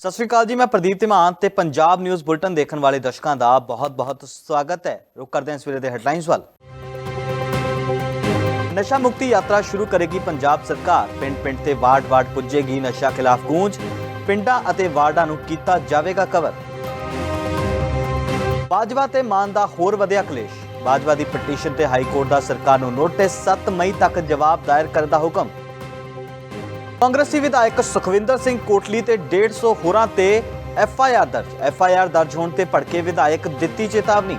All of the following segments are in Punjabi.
ਸਤਿ ਸ਼੍ਰੀ ਅਕਾਲ ਜੀ, ਮੈਂ ਪ੍ਰਦੀਪ ਧੀਮਾਨ ਤੇ ਪੰਜਾਬ ਨਿਊਜ਼ ਬੁਲਟਨ ਦੇਖਣ ਵਾਲੇ ਦਰਸ਼ਕਾਂ ਦਾ ਬਹੁਤ-ਬਹੁਤ ਸਵਾਗਤ ਹੈ। ਰੁਕ ਕਰਦੇ ਹਾਂ ਸਵੇਰੇ ਦੇ ਹੈਡਲਾਈਨਸ ਵੱਲ। ਨਸ਼ਾ ਮੁਕਤੀ ਯਾਤਰਾ ਸ਼ੁਰੂ ਕਰੇਗੀ ਪੰਜਾਬ ਸਰਕਾਰ। ਪਿੰਡ-ਪਿੰਡ ਤੇ ਵਾਰਡ-ਵਾਰਡ ਪੁੱਜੇਗੀ ਨਸ਼ਾ ਖਿਲਾਫ ਗੂੰਜ। ਪਿੰਡਾਂ ਅਤੇ ਵਾਰਡਾਂ ਨੂੰ ਕੀਤਾ ਜਾਵੇਗਾ ਕਵਰ। ਬਾਜਵਾ ਤੇ ਮਾਨ ਦਾ ਹੋਰ ਵਧਿਆ ਕਲੇਸ਼। ਬਾਜਵਾ ਦੀ ਪਟੀਸ਼ਨ ਤੇ ਹਾਈ ਕੋਰਟ ਦਾ ਸਰਕਾਰ ਨੂੰ ਨੋਟਿਸ। 7 ਮਈ ਤੱਕ ਜਵਾਬ ਦਾਇਰ ਕਰਨ ਦਾ ਹੁਕਮ। ਕਾਂਗਰਸੀ ਵਿਧਾਇਕ ਸੁਖਵਿੰਦਰ ਸਿੰਘ ਕੋਟਲੀ ਤੇ 150 ਹੋਰਾਂ ਤੇ ਐਫ ਆਈ ਆਰ ਦਰਜ। ਐਫ ਆਈ ਆਰ ਦਰਜ ਹੋਣ ਤੇ ਭੜਕੇ ਵਿਧਾਇਕ ਦਿੱਤੀ ਚੇਤਾਵਨੀ।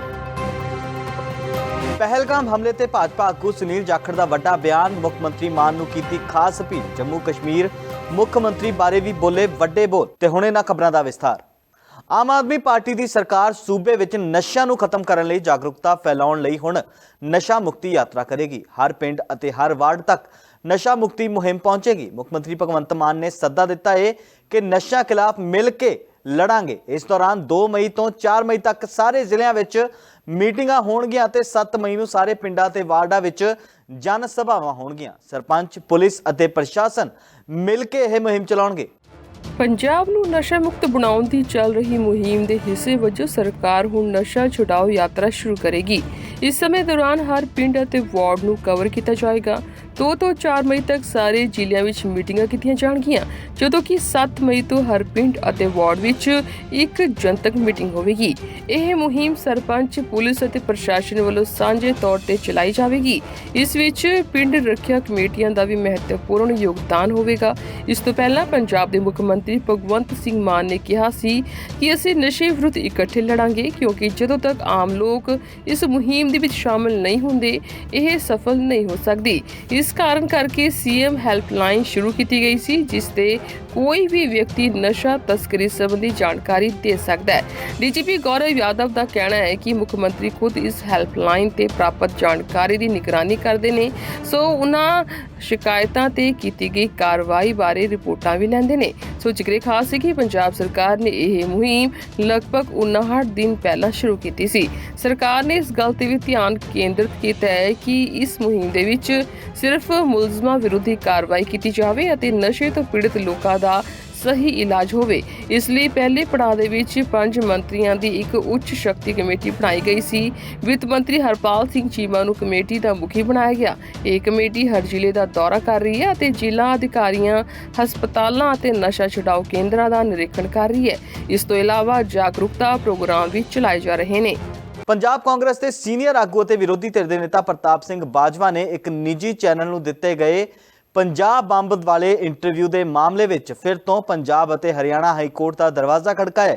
ਪਹਿਲਗਾਮ ਹਮਲੇ ਤੇ ਭਾਜਪਾ ਆਗੂ ਸੁਨੀਲ ਜਾਖੜ ਦਾ ਵੱਡਾ ਬਿਆਨ, ਮੁੱਖ ਮੰਤਰੀ ਮਾਨ ਨੂੰ ਕੀਤੀ ਖਾਸ ਅਪੀਲ। ਜੰਮੂ ਕਸ਼ਮੀਰ ਮੁੱਖ ਮੰਤਰੀ ਬਾਰੇ ਵੀ ਬੋਲੇ ਵੱਡੇ ਬੋਲ ਤੇ ਹੁਣ ਇਹਨਾਂ ਖਬਰਾਂ ਦਾ ਵਿਸਥਾਰ। ਆਮ ਆਦਮੀ ਪਾਰਟੀ ਦੀ ਸਰਕਾਰ ਸੂਬੇ ਵਿੱਚ ਨਸ਼ਿਆਂ ਨੂੰ ਖਤਮ ਕਰਨ ਲਈ ਜਾਗਰੂਕਤਾ ਫੈਲਾਉਣ ਲਈ ਹੁਣ ਨਸ਼ਾ ਮੁਕਤੀ ਯਾਤਰਾ ਕਰੇਗੀ। ਹਰ ਪਿੰਡ ਅਤੇ ਹਰ ਵਾਰਡ ਤੱਕ ਨਸ਼ਾ ਮੁਕਤੀ ਮੁਹਿੰਮ ਪਹੁੰਚੇਗੀ। ਮੁੱਖ ਮੰਤਰੀ ਭਗਵੰਤ ਮਾਨ ਨੇ ਸੱਦਾ ਦਿੱਤਾ ਹੈ ਕਿ ਨਸ਼ਾ ਖਿਲਾਫ ਮਿਲ ਕੇ ਲੜਾਂਗੇ। ਇਸ ਦੌਰਾਨ 2 ਮਈ ਤੋਂ 4 ਮਈ ਤੱਕ ਸਾਰੇ ਜ਼ਿਲ੍ਹਿਆਂ ਵਿੱਚ ਮੀਟਿੰਗਾਂ ਹੋਣਗੀਆਂ ਤੇ 7 ਮਈ ਨੂੰ ਸਾਰੇ ਪਿੰਡਾਂ ਤੇ ਵਾਰਡਾਂ ਵਿੱਚ ਜਨ ਸਭਾਵਾਂ ਹੋਣਗੀਆਂ। ਸਰਪੰਚ, ਪੁਲਿਸ ਅਤੇ ਪ੍ਰਸ਼ਾਸਨ ਮਿਲ ਕੇ ਇਹ ਮੁਹਿੰਮ ਚਲਾਉਣਗੇ। ਪੰਜਾਬ ਨੂੰ ਨਸ਼ਾ ਮੁਕਤ ਬਣਾਉਣ ਦੀ ਚੱਲ ਰਹੀ ਮੁਹਿੰਮ ਦੇ ਹਿੱਸੇ ਵਜੋਂ ਸਰਕਾਰ ਹੁਣ ਨਸ਼ਾ ਛੁਡਾਓ ਯਾਤਰਾ ਸ਼ੁਰੂ ਕਰੇਗੀ। ਇਸ ਸਮੇਂ ਦੌਰਾਨ ਹਰ ਪਿੰਡ ਅਤੇ ਵਾਰਡ ਨੂੰ ਕਵਰ ਕੀਤਾ ਜਾਏਗਾ। 2 ਤੋਂ 4 ਮਈ ਤੱਕ ਸਾਰੇ ਜ਼ਿਲ੍ਹਿਆਂ ਵਿੱਚ ਮੀਟਿੰਗਾਂ ਕੀਤੀਆਂ ਜਾਣਗੀਆਂ, ਜਦੋਂ ਕਿ 7 ਮਈ ਤੋਂ ਹਰ ਪਿੰਡ ਅਤੇ ਵਾਰਡ ਵਿੱਚ ਇੱਕ ਜਨਤਕ ਮੀਟਿੰਗ ਹੋਵੇਗੀ। ਇਹ ਮੁਹਿੰਮ ਸਰਪੰਚ, ਪੁਲਿਸ ਅਤੇ ਪ੍ਰਸ਼ਾਸਨ ਵੱਲੋਂ ਸਾਂਝੇ ਤੌਰ ਤੇ ਚਲਾਈ ਜਾਵੇਗੀ। ਇਸ ਵਿੱਚ ਪਿੰਡ ਰੱਖਿਆ ਕਮੇਟੀਆਂ ਦਾ ਵੀ ਮਹੱਤਵਪੂਰਨ ਯੋਗਦਾਨ ਹੋਵੇਗਾ। ਇਸ ਤੋਂ ਪਹਿਲਾਂ ਪੰਜਾਬ ਦੇ ਮੁੱਖ ਮੰਤਰੀ ਭਗਵੰਤ ਸਿੰਘ ਮਾਨ ਨੇ ਕਿਹਾ ਸੀ ਕਿ ਅਸੀਂ ਨਸ਼ੇ ਵਿਰੁੱਧ ਇਕੱਠੇ ਲੜਾਂਗੇ, ਕਿਉਂਕਿ ਜਦੋਂ ਤੱਕ ਆਮ ਲੋਕ ਇਸ ਮੁਹਿੰਮ ਦੇ ਵਿੱਚ ਸ਼ਾਮਲ ਨਹੀਂ ਹੁੰਦੇ, ਇਹ ਸਫਲ ਨਹੀਂ ਹੋ ਸਕਦੀ। ਇਸ ਕਾਰਨ ਕਰਕੇ ਸੀਐਮ ਹੈਲਪਲਾਈਨ ਸ਼ੁਰੂ ਕੀਤੀ ਗਈ ਸੀ ਜਿਸ ਤੇ ਕੋਈ ਵੀ ਵਿਅਕਤੀ ਨਸ਼ਾ ਤਸਕਰੀ ਸੰਬੰਧੀ ਜਾਣਕਾਰੀ ਦੇ ਸਕਦਾ ਹੈ। ਡੀਜੀਪੀ ਗੌਰਵ ਯਾਦਵ ਦਾ ਕਹਿਣਾ ਹੈ ਕਿ ਮੁੱਖ ਮੰਤਰੀ ਖੁਦ ਇਸ ਹੈਲਪਲਾਈਨ ਤੇ ਪ੍ਰਾਪਤ ਜਾਣਕਾਰੀ ਦੀ ਨਿਗਰਾਨੀ ਕਰਦੇ ਨੇ। ਸੋ ਉਹਨਾਂ ਸ਼ਿਕਾਇਤਾਂ ਤੇ ਕੀਤੀ ਗਈ ਕਾਰਵਾਈ ਬਾਰੇ ਰਿਪੋਰਟਾਂ ਵੀ ਲੈਂਦੇ ਨੇ। ਸੋ ਜ਼ਿਕਰੇ ਖਾਸ ਹੈ ਕਿ ਪੰਜਾਬ ਸਰਕਾਰ ਨੇ ਇਹ ਮੁਹਿੰਮ ਲਗਭਗ 59 ਦਿਨ ਪਹਿਲਾਂ ਸ਼ੁਰੂ ਕੀਤੀ ਸੀ। ਸਰਕਾਰ ਨੇ ਇਸ ਗੱਲ ਤੇ ਵੀ ਧਿਆਨ ਕੇਂਦਰਿਤ ਕੀਤਾ ਹੈ ਕਿ ਇਸ ਮੁਹਿੰਮ ਦੇ ਵਿੱਚ ਸਿਰਫ ਮੁਲਜ਼ਮਾਂ ਵਿਰੁੱਧੀ ਕਾਰਵਾਈ ਕੀਤੀ ਜਾਵੇ ਅਤੇ ਨਸ਼ੇ ਤੋਂ ਪੀੜਤ ਲੋਕਾਂ ਦਾ ਸਹੀ ਇਲਾਜ ਹੋਵੇ। ਇਸ ਲਈ ਪਹਿਲੇ ਪੜਾਅ ਦੇ ਵਿੱਚ ਪੰਜ ਮੰਤਰੀਆਂ ਦੀ ਇੱਕ ਉੱਚ ਸ਼ਕਤੀ ਕਮੇਟੀ ਬਣਾਈ ਗਈ ਸੀ। ਵਿੱਤ ਮੰਤਰੀ ਹਰਪਾਲ ਸਿੰਘ ਚੀਮਾ ਨੂੰ ਕਮੇਟੀ ਦਾ ਮੁਖੀ ਬਣਾਇਆ ਗਿਆ। ਇਹ ਕਮੇਟੀ ਹਰ ਜ਼ਿਲ੍ਹੇ ਦਾ ਦੌਰਾ ਕਰ ਰਹੀ ਹੈ ਅਤੇ ਜ਼ਿਲ੍ਹਾ ਅਧਿਕਾਰੀਆਂ, ਹਸਪਤਾਲਾਂ ਅਤੇ ਨਸ਼ਾ ਛੁਡਾਊ ਕੇਂਦਰਾਂ ਦਾ ਨਿਰੀਖਣ ਕਰ ਰਹੀ ਹੈ। ਇਸ ਤੋਂ ਇਲਾਵਾ ਜਾਗਰੂਕਤਾ ਪ੍ਰੋਗਰਾਮ ਵੀ ਚਲਾਏ ਜਾ ਰਹੇ ਨੇ। ਪੰਜਾਬ ਕਾਂਗਰਸ ਦੇ ਸੀਨੀਅਰ ਆਗੂ ਅਤੇ ਵਿਰੋਧੀ ਧਿਰ ਦੇ ਨੇਤਾ ਪ੍ਰਤਾਪ ਸਿੰਘ ਬਾਜਵਾ ਨੇ ਇੱਕ ਨਿੱਜੀ ਚੈਨਲ ਨੂੰ ਦਿੱਤੇ ਗਏ ਪੰਜਾਬ ਬੰਬ ਵਾਲੇ ਇੰਟਰਵਿਊ ਦੇ ਮਾਮਲੇ ਵਿੱਚ ਫਿਰ ਤੋਂ ਪੰਜਾਬ ਅਤੇ ਹਰਿਆਣਾ ਹਾਈ ਕੋਰਟ ਦਾ ਦਰਵਾਜ਼ਾ ਖੜਕਾਇਆ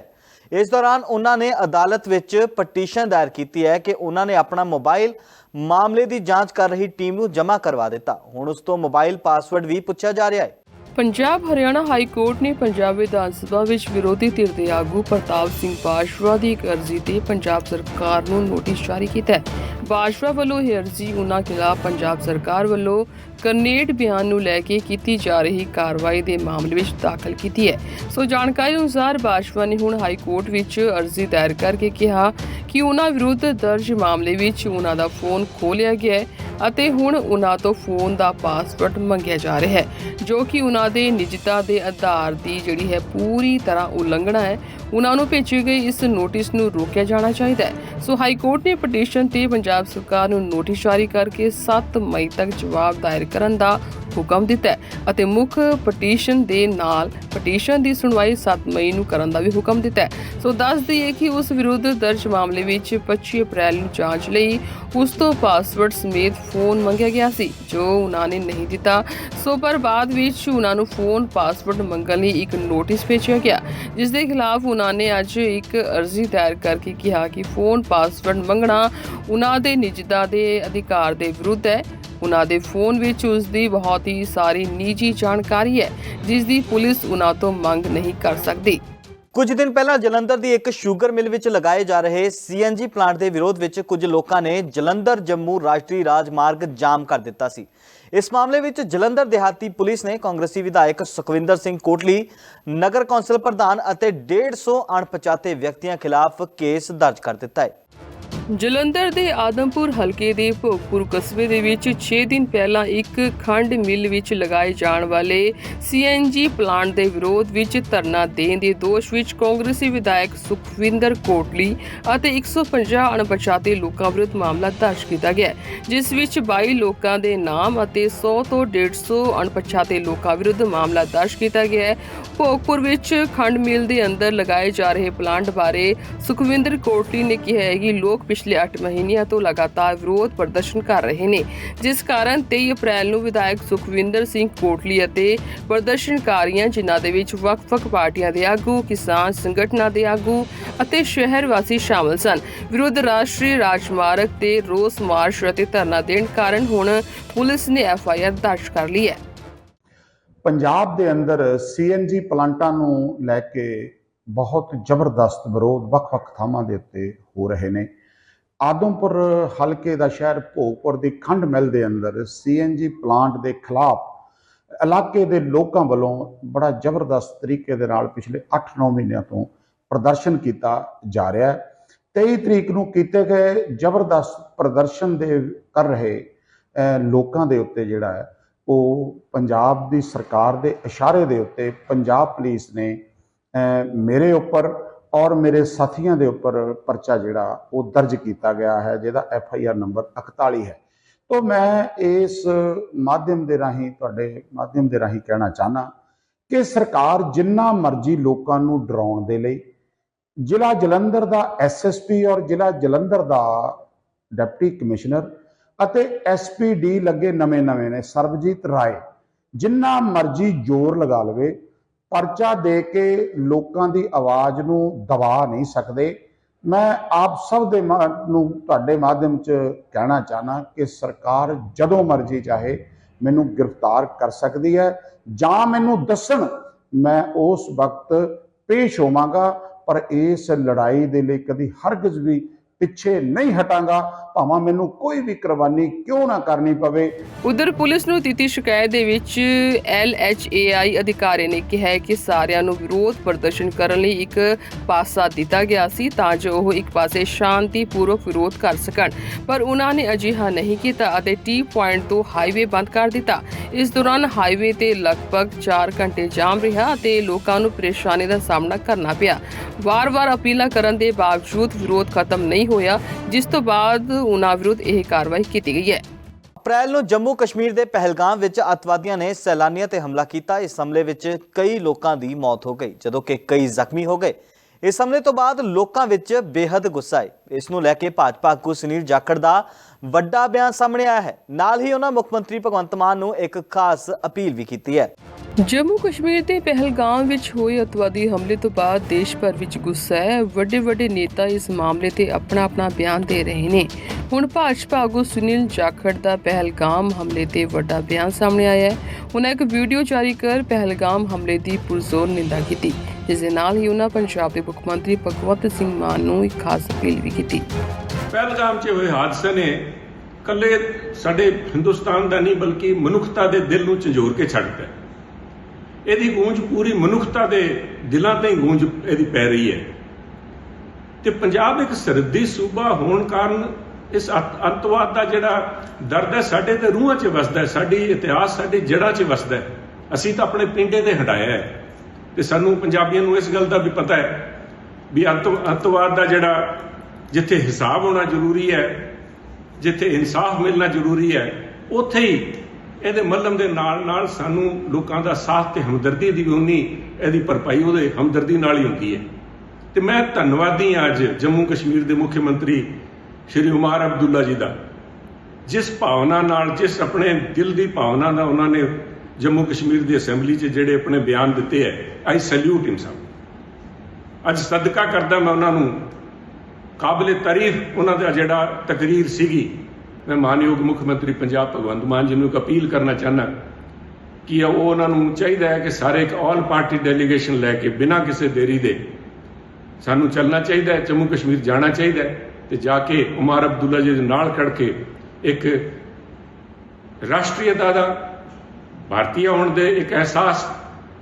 ਇਸ ਦੌਰਾਨ ਉਹਨਾਂ ਨੇ ਅਦਾਲਤ ਵਿੱਚ ਪਟੀਸ਼ਨ ਦਾਇਰ ਕੀਤੀ ਹੈ ਕਿ ਉਹਨਾਂ ਨੇ ਆਪਣਾ ਮੋਬਾਈਲ ਮਾਮਲੇ ਦੀ ਜਾਂਚ ਕਰ ਰਹੀ ਟੀਮ ਨੂੰ ਜਮ੍ਹਾਂ ਕਰਵਾ ਦਿੱਤਾ। ਹੁਣ ਉਸ ਤੋਂ ਮੋਬਾਈਲ ਪਾਸਵਰਡ ਵੀ ਪੁੱਛਿਆ ਜਾ ਰਿਹਾ ਹੈ। ਪੰਜਾਬ ਹਰਿਆਣਾ ਹਾਈ ਕੋਰਟ ਨੇ ਪੰਜਾਬ ਵਿਧਾਨ ਸਭਾ ਵਿੱਚ ਵਿਰੋਧੀ ਧਿਰ ਦੇ ਆਗੂ ਪ੍ਰਤਾਪ ਸਿੰਘ ਬਾਜਵਾ ਦੀ ਇੱਕ ਅਰਜ਼ੀ ਤੇ ਪੰਜਾਬ ਸਰਕਾਰ ਨੂੰ ਨੋਟਿਸ ਜਾਰੀ ਕੀਤਾ ਹੈ। ਬਾਜਵਾ ਵੱਲੋਂ ਇਹ ਅਰਜ਼ੀ ਉਨ੍ਹਾਂ ਖਿਲਾਫ ਪੰਜਾਬ ਸਰਕਾਰ ਵੱਲੋਂ ਕਰਨੇਟ ਬਿਆਨ ਨੂੰ ਲੈ ਕੇ ਕੀਤੀ ਜਾ ਰਹੀ ਕਾਰਵਾਈ ਦੇ ਮਾਮਲੇ ਵਿੱਚ ਦਾਖਲ ਕੀਤੀ ਹੈ। ਸੋ ਜਾਣਕਾਰੀ ਅਨੁਸਾਰ ਬਾਜਵਾ ਨੇ ਹੁਣ ਹਾਈ ਕੋਰਟ ਵਿੱਚ ਅਰਜ਼ੀ ਦਾਇਰ ਕਰਕੇ ਕਿਹਾ ਕਿ ਉਹਨਾਂ ਵਿਰੁੱਧ ਦਰਜ ਮਾਮਲੇ ਵਿੱਚ ਉਹਨਾਂ ਦਾ ਫੋਨ ਖੋਲਿਆ ਗਿਆ ਹੈ ਅਤੇ ਹੁਣ ਉਹਨਾਂ ਤੋਂ ਫੋਨ ਦਾ ਪਾਸਵਰਡ ਮੰਗਿਆ ਜਾ ਰਿਹਾ ਹੈ, ਜੋ ਕਿ ਉਹਨਾਂ ਦੇ ਨਿਜਤਾ ਦੇ ਆਧਾਰ ਦੀ ਜਿਹੜੀ ਹੈ ਪੂਰੀ ਤਰ੍ਹਾਂ ਉਲੰਘਣਾ ਹੈ। ਉਹਨਾਂ ਨੂੰ ਭੇਜੀ ਗਈ ਇਸ ਨੋਟਿਸ ਨੂੰ ਰੋਕਿਆ ਜਾਣਾ ਚਾਹੀਦਾ ਹੈ। ਸੋ ਹਾਈ ਕੋਰਟ ਨੇ ਪਟੀਸ਼ਨ ਤੇ ਪੰਜਾਬ ਸਰਕਾਰ ਨੂੰ ਨੋਟਿਸ ਜਾਰੀ ਕਰਕੇ 7 ਮਈ ਤੱਕ ਜਵਾਬ ਦਾਇਰ ਕਰਨ ਦਾ ਹੁਕਮ ਦਿੱਤਾ ਹੈ ਅਤੇ ਮੁੱਖ ਪਟੀਸ਼ਨ ਦੇ ਨਾਲ ਪਟੀਸ਼ਨ ਦੀ ਸੁਣਵਾਈ 7 ਮਈ ਨੂੰ ਕਰਨ ਦਾ ਵੀ ਹੁਕਮ ਦਿੱਤਾ ਹੈ। ਸੋ ਦੱਸ ਦਈਏ ਕਿ ਉਸ ਵਿਰੁੱਧ ਦਰਜ ਮਾਮਲੇ ਵਿੱਚ 25 ਅਪ੍ਰੈਲ ਨੂੰ ਜਾਂਚ ਲਈ ਉਸ ਤੋਂ ਪਾਸਵਰਡ ਸਮੇਤ ਫੋਨ ਮੰਗਿਆ ਗਿਆ ਸੀ, ਜੋ ਉਹਨਾਂ ਨੇ ਨਹੀਂ ਦਿੱਤਾ। ਸੋ ਪਰ ਬਾਅਦ ਵਿੱਚ ਉਹਨਾਂ ਨੂੰ ਫੋਨ ਪਾਸਵਰਡ ਮੰਗਣ ਲਈ ਇੱਕ ਨੋਟਿਸ ਭੇਜਿਆ ਗਿਆ। ਜਿਸ ਦੇ ਖਿਲਾਫ ਉਹਨਾਂ ਨੇ ਅੱਜ ਇੱਕ ਅਰਜ਼ੀ ਦਾਇਰ ਕਰਕੇ ਕਿਹਾ ਕਿ ਫੋਨ ਪਾਸਵਰਡ ਮੰਗਣਾ ਉਹਨਾਂ ਦੇ ਨਿਜਤਾ ਦੇ ਅਧਿਕਾਰ ਦੇ ਵਿਰੁੱਧ ਹੈ। ਉਹਨਾਂ ਦੇ ਫੋਨ ਵਿੱਚ ਉਸ ਦੀ ਬਹੁਤ ਹੀ ਸਾਰੀ ਨਿੱਜੀ ਜਾਣਕਾਰੀ ਹੈ ਜਿਸ ਦੀ ਪੁਲਿਸ ਉਹਨਾਂ ਤੋਂ ਮੰਗ ਨਹੀਂ ਕਰ ਸਕਦੀ। ਕੁਝ ਦਿਨ ਪਹਿਲਾਂ ਜਲੰਧਰ ਦੀ ਇੱਕ ਸ਼ੂਗਰ ਮਿਲ ਵਿੱਚ ਲਗਾਏ ਜਾ ਰਹੇ ਸੀਐਨਜੀ ਪਲਾਂਟ ਦੇ ਵਿਰੋਧ ਵਿੱਚ ਕੁਝ ਲੋਕਾਂ ਨੇ ਜਲੰਧਰ ਜੰਮੂ ਰਾਸ਼ਟਰੀ ਰਾਜਮਾਰਗ ਜਾਮ ਕਰ ਦਿੱਤਾ ਸੀ। ਇਸ ਮਾਮਲੇ ਵਿੱਚ ਜਲੰਧਰ ਦਿਹਾਤੀ ਪੁਲਿਸ ਨੇ ਕਾਂਗਰਸੀ ਵਿਧਾਇਕ ਸੁਖਵਿੰਦਰ ਸਿੰਘ ਕੋਟਲੀ, ਨਗਰ ਕੌਂਸਲ ਪ੍ਰਧਾਨ ਅਤੇ 150 ਅਣਪਛਾਤੇ ਵਿਅਕਤੀਆਂ ਖਿਲਾਫ ਕੇਸ ਦਰਜ ਕਰ ਦਿੱਤਾ ਹੈ। ਜਲੰਧਰ ਦੇ ਆਦਮਪੁਰ ਹਲਕੇ ਦੇ ਭੋਗਪੁਰ ਕਸਬੇ ਦੇ ਵਿੱਚ 6 ਦਿਨ ਪਹਿਲਾਂ ਇੱਕ ਖੰਡ ਮਿੱਲ ਵਿੱਚ ਲਗਾਏ ਜਾਣ ਵਾਲੇ ਸੀਐਨਜੀ ਪਲਾਂਟ ਦੇ ਵਿਰੋਧ ਵਿੱਚ ਧਰਨਾ ਦੇਣ ਦੇ ਦੋਸ਼ ਵਿੱਚ ਕਾਂਗਰਸੀ ਵਿਧਾਇਕ ਸੁਖਵਿੰਦਰ ਕੋਟਲੀ ਅਤੇ 150 ਅਣਪਛਾਤੇ ਲੋਕਾਂ ਵਿਰੁੱਧ ਮਾਮਲਾ ਦਰਜ ਕੀਤਾ ਗਿਆ ਜਿਸ ਵਿੱਚ 22 ਲੋਕਾਂ ਦੇ ਨਾਮ ਅਤੇ 100 ਤੋਂ 150 ਅਣਪਛਾਤੇ ਲੋਕਾਂ ਵਿਰੁੱਧ ਮਾਮਲਾ ਦਰਜ ਕੀਤਾ ਗਿਆ ਹੈ। ਭੋਗਪੁਰ ਵਿੱਚ ਖੰਡ ਮਿੱਲ ਦੇ ਅੰਦਰ ਲਗਾਏ ਜਾ ਰਹੇ ਪਲਾਂਟ ਬਾਰੇ ਸੁਖਵਿੰਦਰ ਕੋਟਲੀ ਨੇ ਕਿਹਾ ਹੈ ਕਿ ਲੋਕ ਪਿਛਲੇ 8 ਮਹੀਨਿਆਂ ਤੋਂ ਲਗਾਤਾਰ ਵਿਰੋਧ ਪ੍ਰਦਰਸ਼ਨ ਕਰ ਰਹੇ ਨੇ, ਜਿਸ ਕਾਰਨ 23 ਅਪ੍ਰੈਲ ਨੂੰ ਵਿਧਾਇਕ ਸੁਖਵਿੰਦਰ ਸਿੰਘ ਕੋਟਲੀ ਅਤੇ ਪ੍ਰਦਰਸ਼ਨਕਾਰੀਆਂ, ਜਿਨ੍ਹਾਂ ਦੇ ਵਿੱਚ ਵੱਖ-ਵੱਖ ਪਾਰਟੀਆਂ ਦੇ ਆਗੂ, ਕਿਸਾਨ ਸੰਗਠਨਾਂ ਦੇ ਆਗੂ ਅਤੇ ਸ਼ਹਿਰ ਵਾਸੀ ਸ਼ਾਮਲ ਸਨ। ਵਿਰੋਧ ਰਾਸ਼ਟਰੀ ਰਾਜਮਾਰਗ ਤੇ ਰੋਸ ਮਾਰਚ ਅਤੇ ਧਰਨਾ ਦੇਣ ਕਾਰਨ ਹੁਣ ਪੁਲਿਸ ਨੇ ਐਫ ਆਈ ਆਰ ਦਰਜ ਕਰ ਲਈ ਹੈ। ਪੰਜਾਬ ਦੇ ਅੰਦਰ ਸੀਐਨਜੀ ਪਲਾਂਟਾਂ ਨੂੰ ਲੈ ਕੇ ਬਹੁਤ ਜ਼ਬਰਦਸਤ ਵਿਰੋਧ ਵੱਖ-ਵੱਖ ਥਾਵਾਂ ਦੇ ਉੱਤੇ ਹੋ ਰਹੇ ਨੇ। ਆਦਮਪੁਰ ਹਲਕੇ ਦਾ ਸ਼ਹਿਰ ਭੋਗਪੁਰ ਦੀ ਖੰਡ ਮਿਲ ਦੇ ਅੰਦਰ ਸੀਐਨਜੀ ਪਲਾਂਟ ਦੇ ਖਿਲਾਫ ਇਲਾਕੇ ਦੇ ਲੋਕਾਂ ਵੱਲੋਂ ਬੜਾ ਜ਼ਬਰਦਸਤ ਤਰੀਕੇ ਦੇ ਨਾਲ ਪਿਛਲੇ 8-9 ਮਹੀਨਿਆਂ ਤੋਂ ਪ੍ਰਦਰਸ਼ਨ ਕੀਤਾ ਜਾ ਰਿਹਾ ਹੈ। 23 ਤਰੀਕ ਨੂੰ ਕੀਤੇ ਗਏ ਜ਼ਬਰਦਸਤ ਪ੍ਰਦਰਸ਼ਨ ਦੇ ਕਰ ਰਹੇ ਲੋਕਾਂ ਦੇ ਉੱਤੇ ਜਿਹੜਾ ਹੈ, ਉਹ ਪੰਜਾਬ ਦੀ ਸਰਕਾਰ ਦੇ ਇਸ਼ਾਰੇ ਦੇ ਉੱਤੇ ਪੰਜਾਬ ਪੁਲਿਸ ਨੇ ਮੇਰੇ ਉੱਪਰ ਔਰ ਮੇਰੇ ਸਾਥੀਆਂ ਦੇ ਉੱਪਰ ਪਰਚਾ ਜਿਹੜਾ, ਉਹ ਦਰਜ ਕੀਤਾ ਗਿਆ ਹੈ, ਜਿਹਦਾ ਐਫ ਆਈ ਆਰ ਨੰਬਰ 41 ਹੈ। ਤੋਂ ਮੈਂ ਇਸ ਮਾਧਿਅਮ ਦੇ ਰਾਹੀਂ, ਤੁਹਾਡੇ ਮਾਧਿਅਮ ਦੇ ਰਾਹੀਂ ਕਹਿਣਾ ਚਾਹਨਾ ਕਿ ਸਰਕਾਰ ਜਿੰਨਾ ਮਰਜ਼ੀ ਲੋਕਾਂ ਨੂੰ ਡਰਾਉਣ ਦੇ ਲਈ, ਜ਼ਿਲ੍ਹਾ ਜਲੰਧਰ ਦਾ ਐਸਐਸਪੀ ਔਰ ਜ਼ਿਲ੍ਹਾ ਜਲੰਧਰ ਦਾ ਡਿਪਟੀ ਕਮਿਸ਼ਨਰ ਅਤੇ ਐਸਪੀਡੀ ਲੱਗੇ ਨਵੇਂ-ਨਵੇਂ ਨੇ, ਸਰਬਜੀਤ ਰਾਏ, ਜਿੰਨਾ ਮਰਜ਼ੀ ਜ਼ੋਰ ਲਗਾ ਲਵੇ ਪਰਚਾ ਦੇ ਕੇ ਲੋਕਾਂ ਦੀ ਆਵਾਜ਼ ਨੂੰ ਦਬਾ ਨਹੀਂ ਸਕਦੇ। ਮੈਂ ਆਪ ਸਭ ਦੇ ਮਾ- ਨੂੰ ਤੁਹਾਡੇ ਮਾਧਿਅਮ 'ਚ ਕਹਿਣਾ ਚਾਹਨਾ ਕਿ ਸਰਕਾਰ ਜਦੋਂ ਮਰਜ਼ੀ ਚਾਹੇ ਮੈਨੂੰ ਗ੍ਰਿਫਤਾਰ ਕਰ ਸਕਦੀ ਹੈ ਜਾਂ ਮੈਨੂੰ ਦੱਸਣ। ਮੈਂ ਉਸ ਵਕਤ ਪੇਸ਼ ਹੋਵਾਂਗਾ, ਪਰ ਇਸ ਲੜਾਈ ਦੇ ਲਈ ਕਦੀ ਹਰਗਜ਼ ਵੀ ਪਿੱਛੇ ਨਹੀਂ ਹਟਾਂਗਾ। ਭਾਵੇਂ ਮੈਨੂੰ ਕੋਈ ਵੀ ਕੁਰਬਾਨੀ ਕਿਉਂ ਨਾ ਕਰਨੀ ਪਵੇ। ਉਧਰ ਪੁਲਿਸ ਨੂੰ ਦਿੱਤੀ ਸ਼ਿਕਾਇਤ ਦੇ ਵਿੱਚ ਐਲਐਚਏਆਈ ਅਧਿਕਾਰੀ ਨੇ ਕਿਹਾ ਕਿ ਸਾਰਿਆਂ ਨੂੰ ਵਿਰੋਧ ਪ੍ਰਦਰਸ਼ਨ ਕਰਨ ਲਈ ਇੱਕ ਪਾਸਾ ਦਿੱਤਾ ਗਿਆ ਸੀ ਤਾਂ ਜੋ ਉਹ ਇੱਕ ਪਾਸੇ ਸ਼ਾਂਤੀਪੂਰਵਕ ਵਿਰੋਧ ਕਰ ਸਕਣ। ਪਰ ਉਹਨਾਂ ਨੇ ਅਜਿਹਾ ਨਹੀਂ ਕੀਤਾ ਅਤੇ ਟੀ ਪੁਆਇੰਟ ਤੋਂ ਹਾਈਵੇ ਬੰਦ ਕਰ ਦਿੱਤਾ। ਇਸ ਦੌਰਾਨ ਹਾਈਵੇ ਤੇ ਲਗਭਗ 4 ਘੰਟੇ ਜਾਮ ਰਿਹਾ ਅਤੇ ਲੋਕਾਂ ਨੂੰ ਪਰੇਸ਼ਾਨੀ ਦਾ ਸਾਹਮਣਾ ਕਰਨਾ ਪਿਆ। ਵਾਰ-ਵਾਰ ਅਪੀਲਾਂ ਕਰਨ ਦੇ ਬਾਵਜੂਦ ਵਿਰੋਧ ਖਤਮ ਨਹੀਂ ਹੋਇਆ, ਜਿਸ ਤੋਂ ਬਾਅਦ ਉਹਨਾਂ ਵਿਰੁੱਧ ਇਹ ਕਾਰਵਾਈ ਕੀਤੀ ਗਈ ਹੈ। ਅਪ੍ਰੈਲ ਨੂੰ ਜੰਮੂ ਕਸ਼ਮੀਰ ਦੇ ਪਹਿਲਗਾਮ ਵਿੱਚ ਅੱਤਵਾਦੀਆਂ ਨੇ ਸੈਲਾਨੀਆਂ ਤੇ ਹਮਲਾ ਕੀਤਾ। ਇਸ ਹਮਲੇ ਵਿੱਚ ਕਈ ਲੋਕਾਂ ਦੀ ਮੌਤ ਹੋ ਗਈ ਜਦੋਂ ਕਿ ਕਈ ਜ਼ਖਮੀ ਹੋ ਗਏ। ਇਸ ਹਮਲੇ ਤੋਂ ਬਾਅਦ ਲੋਕਾਂ ਵਿੱਚ ਬੇਹੱਦ ਗੁੱਸਾ ਹੈ। ਇਸ ਨੂੰ ਲੈ ਕੇ ਭਾਜਪਾ ਆਗੂ ਸੁਨੀਲ ਜਾਖੜ ਦਾ ਵੱਡਾ ਬਿਆਨ ਸਾਹਮਣੇ ਆਇਆ ਹੈ। ਨਾਲ ਹੀ ਉਹਨਾਂ ਮੁੱਖ ਮੰਤਰੀ ਭਗਵੰਤ ਮਾਨ ਨੂੰ ਇੱਕ ਖਾਸ ਅਪੀਲ ਵੀ ਕੀਤੀ ਹੈ। ਜੰਮੂ ਕਸ਼ਮੀਰ ਦੇ ਪਹਿਲਗਾਮ ਵਿੱਚ ਹੋਏ ਅਤਵਾਦੀ ਹਮਲੇ ਤੋਂ ਬਾਅਦ ਦੇਸ਼ ਭਰ ਵਿੱਚ ਗੁੱਸਾ ਹੈ। ਵੱਡੇ ਵੱਡੇ ਨੇਤਾ ਇਸ ਮਾਮਲੇ ਤੇ ਆਪਣਾ ਆਪਣਾ ਬਿਆਨ ਦੇ ਰਹੇ ਨੇ। ਹੁਣ ਭਾਜਪਾ ਆਗੂ ਸੁਨੀਲ ਜਾਖੜ ਦਾ ਪਹਿਲਗਾਮ ਹਮਲੇ ਤੇ ਵੱਡਾ ਬਿਆਨ ਸਾਹਮਣੇ ਆਇਆ ਹੈ। ਉਹਨਾਂ ਇੱਕ ਵੀਡੀਓ ਜਾਰੀ ਕਰ ਪਹਿਲਗਾਮ ਹਮਲੇ ਦੀ ਪੁਰਜ਼ੋਰ ਨਿੰਦਾ ਕੀਤੀ। ਜਿਸ ਦੇ ਨਾਲ ਹੀ ਉਹਨਾਂ ਪੰਜਾਬ ਦੇ ਮੁੱਖ ਮੰਤਰੀ ਭਗਵੰਤ ਸਿੰਘ ਮਾਨ ਨੂੰ ਇੱਕ ਖਾਸ ਅਪੀਲ ਵੀ ਕੀਤੀ। ਪਹਿਲਗਾਮ 'ਚ ਹੋਏ ਹਾਦਸੇ ਨੇ ਕੱਲੇ ਸਾਡੇ ਹਿੰਦੁਸਤਾਨ ਦਾ ਨਹੀਂ, ਬਲਕਿ ਮਨੁੱਖਤਾ ਦੇ ਦਿਲ ਨੂੰ ਝੰਜੋਰ ਕੇ ਛੱਡ ਦਿੱਤਾ। ਇਹਦੀ ਗੂੰਜ ਪੂਰੀ ਮਨੁੱਖਤਾ ਦੇ ਦਿਲਾਂ ਤੇ ਹੀ ਗੂੰਜ ਇਹਦੀ ਪੈ ਰਹੀ ਹੈ। ਤੇ ਪੰਜਾਬ ਇੱਕ ਸਰਹੱਦੀ ਸੂਬਾ ਹੋਣ ਕਾਰਨ ਇਸ ਅੱਤ- ਦਾ ਜਿਹੜਾ ਦਰਦ ਹੈ, ਸਾਡੇ ਤੇ ਰੂਹਾਂ 'ਚ ਵਸਦਾ ਹੈ, ਸਾਡੀ ਇਤਿਹਾਸ, ਸਾਡੀ ਜੜ੍ਹਾਂ 'ਚ ਵਸਦਾ ਹੈ। ਅਸੀਂ ਤਾਂ ਆਪਣੇ ਪਿੰਡੇ ਤੇ ਹਟਾਇਆ ਹੈ। ਤੇ ਸਾਨੂੰ ਪੰਜਾਬੀਆਂ ਨੂੰ ਇਸ ਗੱਲ ਦਾ ਵੀ ਪਤਾ ਹੈ ਵੀ ਅੰਤਵਾਦ ਦਾ ਜਿਹੜਾ ਜਿੱਥੇ ਹਿਸਾਬ ਹੋਣਾ ਜ਼ਰੂਰੀ ਹੈ, ਜਿੱਥੇ ਇਨਸਾਫ ਮਿਲਣਾ ਜ਼ਰੂਰੀ ਹੈ, ਉੱਥੇ ਹੀ ਇਹਦੇ ਮੱਲਮ ਦੇ ਨਾਲ ਨਾਲ ਸਾਨੂੰ ਲੋਕਾਂ ਦਾ ਸਾਥ ਤੇ ਹਮਦਰਦੀ ਦੀ ਵੀ ਉਨੀ ਇਹਦੀ ਭਰਪਾਈ ਉਹਦੇ ਹਮਦਰਦੀ ਨਾਲ ਹੀ ਹੁੰਦੀ ਹੈ। ਤੇ ਮੈਂ ਧੰਨਵਾਦੀ ਹਾਂ ਅੱਜ ਜੰਮੂ ਕਸ਼ਮੀਰ ਦੇ ਮੁੱਖ ਮੰਤਰੀ ਸ਼੍ਰੀ ਉਮਾਰ ਅਬਦੁੱਲਾ ਜੀ ਦਾ। ਜਿਸ ਭਾਵਨਾ ਨਾਲ, ਜਿਸ ਆਪਣੇ ਦਿਲ ਦੀ ਭਾਵਨਾ ਨਾਲ ਉਹਨਾਂ ਨੇ ਜੰਮੂ ਕਸ਼ਮੀਰ ਦੀ ਅਸੈਂਬਲੀ 'ਚ ਜਿਹੜੇ ਆਪਣੇ ਬਿਆਨ ਦਿੱਤੇ ਹੈ, ਆਈ ਸੈਲੂਟ ਹਿਮ ਸਭ। ਅੱਜ ਸਦਕਾ ਕਰਦਾ ਮੈਂ ਉਹਨਾਂ ਨੂੰ। ਕਾਬਲੇ ਤਾਰੀਫ ਉਹਨਾਂ ਦਾ ਜਿਹੜਾ ਤਕਰੀਰ ਸੀਗੀ, ਮੈਂ ਮਾਨਯੋਗ ਮੁੱਖ ਮੰਤਰੀ ਪੰਜਾਬ ਭਗਵੰਤ ਮਾਨ ਜੀ ਨੂੰ ਇੱਕ ਅਪੀਲ ਕਰਨਾ ਚਾਹਨਾ ਕਿ ਉਹ ਉਹਨਾਂ ਨੂੰ ਚਾਹੀਦਾ ਹੈ ਕਿ ਸਾਰੇ ਇੱਕ ਆਲ ਪਾਰਟੀ ਡੈਲੀਗੇਸ਼ਨ ਲੈ ਕੇ ਬਿਨਾਂ ਕਿਸੇ ਦੇਰੀ ਦੇ ਸਾਨੂੰ ਚੱਲਣਾ ਚਾਹੀਦਾ ਹੈ, ਜੰਮੂ ਕਸ਼ਮੀਰ ਜਾਣਾ ਚਾਹੀਦਾ ਹੈ। ਤੇ ਜਾ ਕੇ ਉਮਰ ਅਬਦੁੱਲਾ ਜੀ ਦੇ ਨਾਲ ਖੜ ਕੇ ਇੱਕ ਰਾਸ਼ਟਰੀਅਤਾ ਦਾ ਭਾਰਤੀਆ ਹੋਣ ਦੇ ਇੱਕ ਅਹਿਸਾਸ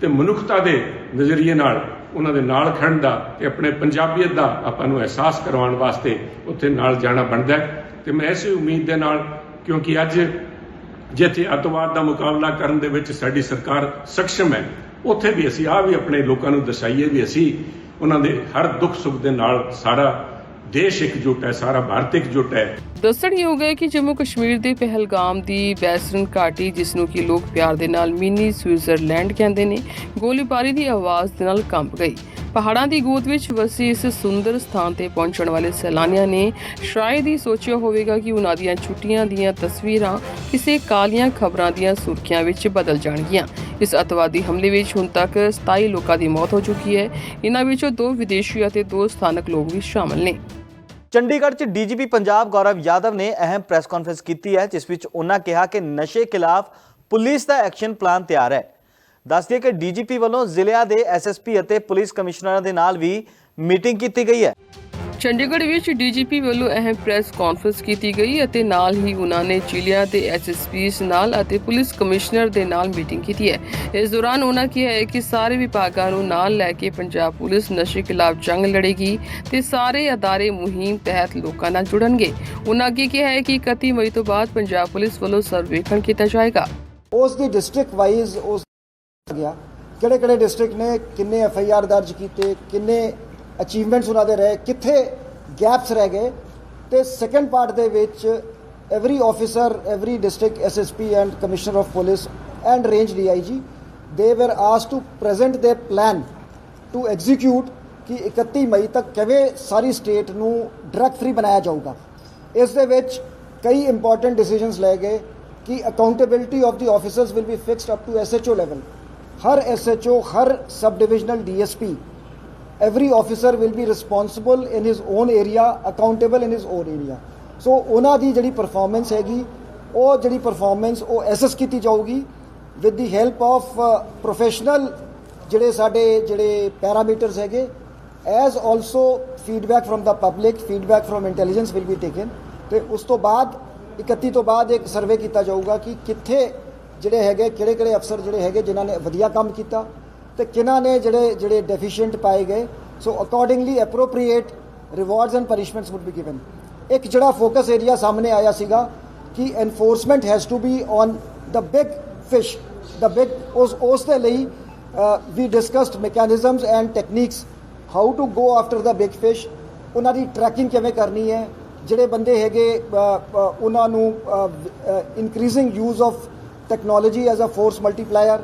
ਤੇ ਮਨੁੱਖਤਾ ਦੇ ਨਜ਼ਰੀਏ ਨਾਲ ਉਹਨਾਂ ਦੇ ਨਾਲ ਖੜਨ ਦਾ ਤੇ ਆਪਣੇ ਪੰਜਾਬੀਅਤ ਦਾ ਆਪਾਂ ਨੂੰ ਅਹਿਸਾਸ ਕਰਵਾਉਣ ਵਾਸਤੇ ਉੱਥੇ ਨਾਲ ਜਾਣਾ ਬਣਦਾ ਹੈ। ਤੇ ਮੈਂ ਇਸੇ ਉਮੀਦ ਦੇ ਨਾਲ, ਕਿਉਂਕਿ ਅੱਜ ਜਿੱਥੇ ਅੱਤਵਾਦ ਦਾ ਮੁਕਾਬਲਾ ਕਰਨ ਦੇ ਵਿੱਚ ਸਾਡੀ ਸਰਕਾਰ ਸક્ષਮ ਹੈ, ਉੱਥੇ ਵੀ ਅਸੀਂ ਆ ਵੀ ਆਪਣੇ ਲੋਕਾਂ ਨੂੰ ਦਰਸਾਈਏ ਵੀ ਅਸੀਂ ਉਹਨਾਂ ਦੇ ਹਰ ਦੁੱਖ ਸੁੱਖ ਦੇ ਨਾਲ ਸਾਰਾ ਦੇਸ਼ ਇਕਜੁੱਟ ਹੈ, ਸਾਰਾ ਭਾਰਤ ਇਕਜੁੱਟ ਹੈ। ਦੱਸਣਯੋਗ ਹੈ ਕਿ ਜੰਮੂ ਕਸ਼ਮੀਰ ਦੇ ਪਹਿਲਗਾਮ ਦੀ ਬੈਸਰਨ ਘਾਟੀ, ਜਿਸ ਨੂੰ ਕਿ ਲੋਕ ਪਿਆਰ ਦੇ ਨਾਲ ਮਿਨੀ ਸਵਿਟਜ਼ਰਲੈਂਡ ਕਹਿੰਦੇ ਨੇ, ਗੋਲੀਬਾਰੀ ਦੀ ਆਵਾਜ਼ ਦੇ ਨਾਲ ਕੰਬ ਗਈ। ਪਹਾੜਾਂ ਦੀ ਗੋਦ ਵਿੱਚ ਵਸੀ ਇਸ ਸੁੰਦਰ ਸਥਾਨ ਤੇ ਪਹੁੰਚਣ ਵਾਲੇ ਸੈਲਾਨੀਆਂ ਨੇ ਸ਼ਾਇਦ ਹੀ ਸੋਚਿਆ ਹੋਵੇਗਾ ਕਿ ਉਹਨਾਂ ਦੀਆਂ ਛੁੱਟੀਆਂ ਦੀਆਂ ਤਸਵੀਰਾਂ ਕਿਸੇ ਕਾਲੀਆਂ ਖਬਰਾਂ ਦੀਆਂ ਸੁਰਖੀਆਂ ਵਿੱਚ ਬਦਲ ਜਾਣਗੀਆਂ। ਇਸ ਅਤਵਾਦੀ ਹਮਲੇ ਵਿੱਚ ਹੁਣ ਤੱਕ 27 ਲੋਕਾਂ ਦੀ ਮੌਤ ਹੋ ਚੁੱਕੀ ਹੈ। ਇਨ੍ਹਾਂ ਵਿੱਚੋਂ ਦੋ ਵਿਦੇਸ਼ੀ ਅਤੇ ਦੋ ਸਥਾਨਕ ਲੋਕ ਵੀ ਸ਼ਾਮਲ ਨੇ। ਚੰਡੀਗੜ੍ਹ 'ਚ ਡੀਜੀਪੀ ਪੰਜਾਬ ਗੌਰਵ ਯਾਦਵ ਨੇ ਅਹਿਮ ਪ੍ਰੈਸ ਕਾਨਫਰੰਸ ਕੀਤੀ ਹੈ, ਜਿਸ ਵਿੱਚ ਉਹਨਾਂ ਕਿਹਾ ਕਿ ਨਸ਼ੇ ਖਿਲਾਫ ਪੁਲਿਸ ਦਾ ਐਕਸ਼ਨ ਪਲਾਨ ਤਿਆਰ ਹੈ। ਦੱਸਦੀਏ ਕਿ ਡੀਜੀਪੀ ਵੱਲੋਂ ਜ਼ਿਲ੍ਹਿਆਂ ਦੇ ਐਸਐਸਪੀ ਅਤੇ ਪੁਲਿਸ ਕਮਿਸ਼ਨਰਾਂ ਦੇ ਨਾਲ ਵੀ ਮੀਟਿੰਗ ਕੀਤੀ ਗਈ ਹੈ। ਚੰਡੀਗੜ੍ਹ ਵਿੱਚ ਡੀਜੀਪੀ ਵੱਲੋਂ ਅਹਿਮ ਪ੍ਰੈਸ ਕਾਨਫਰੰਸ ਕੀਤੀ ਗਈ ਅਤੇ ਨਾਲ ਹੀ ਉਹਨਾਂ ਨੇ ਜ਼ਿਲ੍ਹਿਆਂ ਦੇ ਐਸਐਸਪੀਸ ਨਾਲ ਅਤੇ ਪੁਲਿਸ ਕਮਿਸ਼ਨਰ ਦੇ ਨਾਲ ਮੀਟਿੰਗ ਕੀਤੀ ਹੈ। ਇਸ ਦੌਰਾਨ ਉਹਨਾਂ ਕਿਹਾ ਹੈ ਕਿ ਸਾਰੇ ਵਿਭਾਗਾਂ ਨੂੰ ਨਾਲ ਲੈ ਕੇ ਪੰਜਾਬ ਪੁਲਿਸ ਨਸ਼ੇ ਖਿਲਾਫ ਜੰਗ ਲੜੇਗੀ ਤੇ ਸਾਰੇ ਅਦਾਰੇ ਮੁਹਿੰਮ ਤਹਿਤ ਲੋਕਾਂ ਨਾਲ ਜੁੜਨਗੇ। ਉਹਨਾਂ ਅੱਗੇ ਕਿਹਾ ਹੈ ਕਿ 31 ਮਈ ਤੋਂ ਬਾਅਦ ਪੰਜਾਬ ਪੁਲਿਸ ਵੱਲੋਂ ਸਰਵੇਖਣ ਕੀਤਾ ਜਾਏਗਾ। ਉਸ ਦੀ ਡਿਸਟ੍ਰਿਕਟ ਵਾਈਜ਼ ਉਸ ਗਿਆ। ਕਿਹੜੇ ਕਿਹੜੇ ਡਿਸਟ੍ਰਿਕਟ ਨੇ, ਕਿੰਨੇ ਐਫ ਆਈ ਆਰ ਦਰਜ ਕੀਤੇ, ਕਿੰਨੇ ਅਚੀਵਮੈਂਟਸ ਉਹਨਾਂ ਦੇ ਰਹੇ, ਕਿੱਥੇ ਗੈਪਸ ਰਹਿ ਗਏ ਤੇ ਸੈਕੰਡ ਪਾਰਟ ਦੇ ਵਿੱਚ every officer every district S S P and commissioner of police and range D I G they were ask to present the plan to execute ਕਿ 31 ਮਈ ਤੱਕ ਕਿਵੇਂ ਸਾਰੀ ਸਟੇਟ ਨੂੰ ਡਰਗ ਫ੍ਰੀ ਬਣਾਇਆ ਜਾਊਗਾ ਇਸ ਦੇ ਵਿੱਚ ਕਈ ਇੰਪੋਰਟੈਂਟ ਡਿਸੀਜਨਸ ਲਏ ਗਏ ਕਿ accountability of the officers will be fixed up to SHO level Har SHO Har sub divisional DSP every officer will be responsible in his own area, accountable in his own area. So ਉਹਨਾਂ ਦੀ ਜਿਹੜੀ ਪਰਫਾਰਮੈਂਸ ਹੈਗੀ, ਉਹ ਜਿਹੜੀ ਪਰਫਾਰਮੈਂਸ ਉਹ ਐਸੈਸ ਕੀਤੀ ਜਾਊਗੀ with the help of professional ਜਿਹੜੇ ਸਾਡੇ, ਜਿਹੜੇ ਪੈਰਾਮੀਟਰਸ ਹੈਗੇ as also feedback from the public feedback from intelligence will be taken ਤੇ ਉਸ ਤੋਂ ਬਾਅਦ 31 ਤੋਂ ਬਾਅਦ ਇੱਕ ਸਰਵੇ ਕੀਤਾ ਜਾਊਗਾ ਕਿ ਕਿੱਥੇ ਜਿਹੜੇ ਹੈਗੇ ਕਿਹੜੇ ਕਿਹੜੇ ਅਫਸਰ ਜਿਹੜੇ ਹੈਗੇ, ਜਿਨ੍ਹਾਂ ਨੇ ਵਧੀਆ ਕੰਮ ਕੀਤਾ। ਤੇ ਕਿਹਨਾਂ ਨੇ ਜਿਹੜੇ ਜਿਹੜੇ ਡੈਫੀਸ਼ੀਐਂਟ ਪਾਏ ਗਏ? So accordingly appropriate rewards and punishments would be given ਇੱਕ ਜਿਹੜਾ ਫੋਕਸ ਏਰੀਆ ਸਾਹਮਣੇ ਆਇਆ ਸੀਗਾ ਕਿ enforcement has to be on the big fish the big ਉਸ ਉਸ ਦੇ ਲਈ ਵੀ discussed mechanisms and techniques how to go after the big fish ਉਹਨਾਂ ਦੀ ਟਰੈਕਿੰਗ ਕਿਵੇਂ ਕਰਨੀ ਹੈ? ਜਿਹੜੇ ਬੰਦੇ ਹੈਗੇ ਉਹਨਾਂ ਨੂੰ increasing use of technology as a force multiplier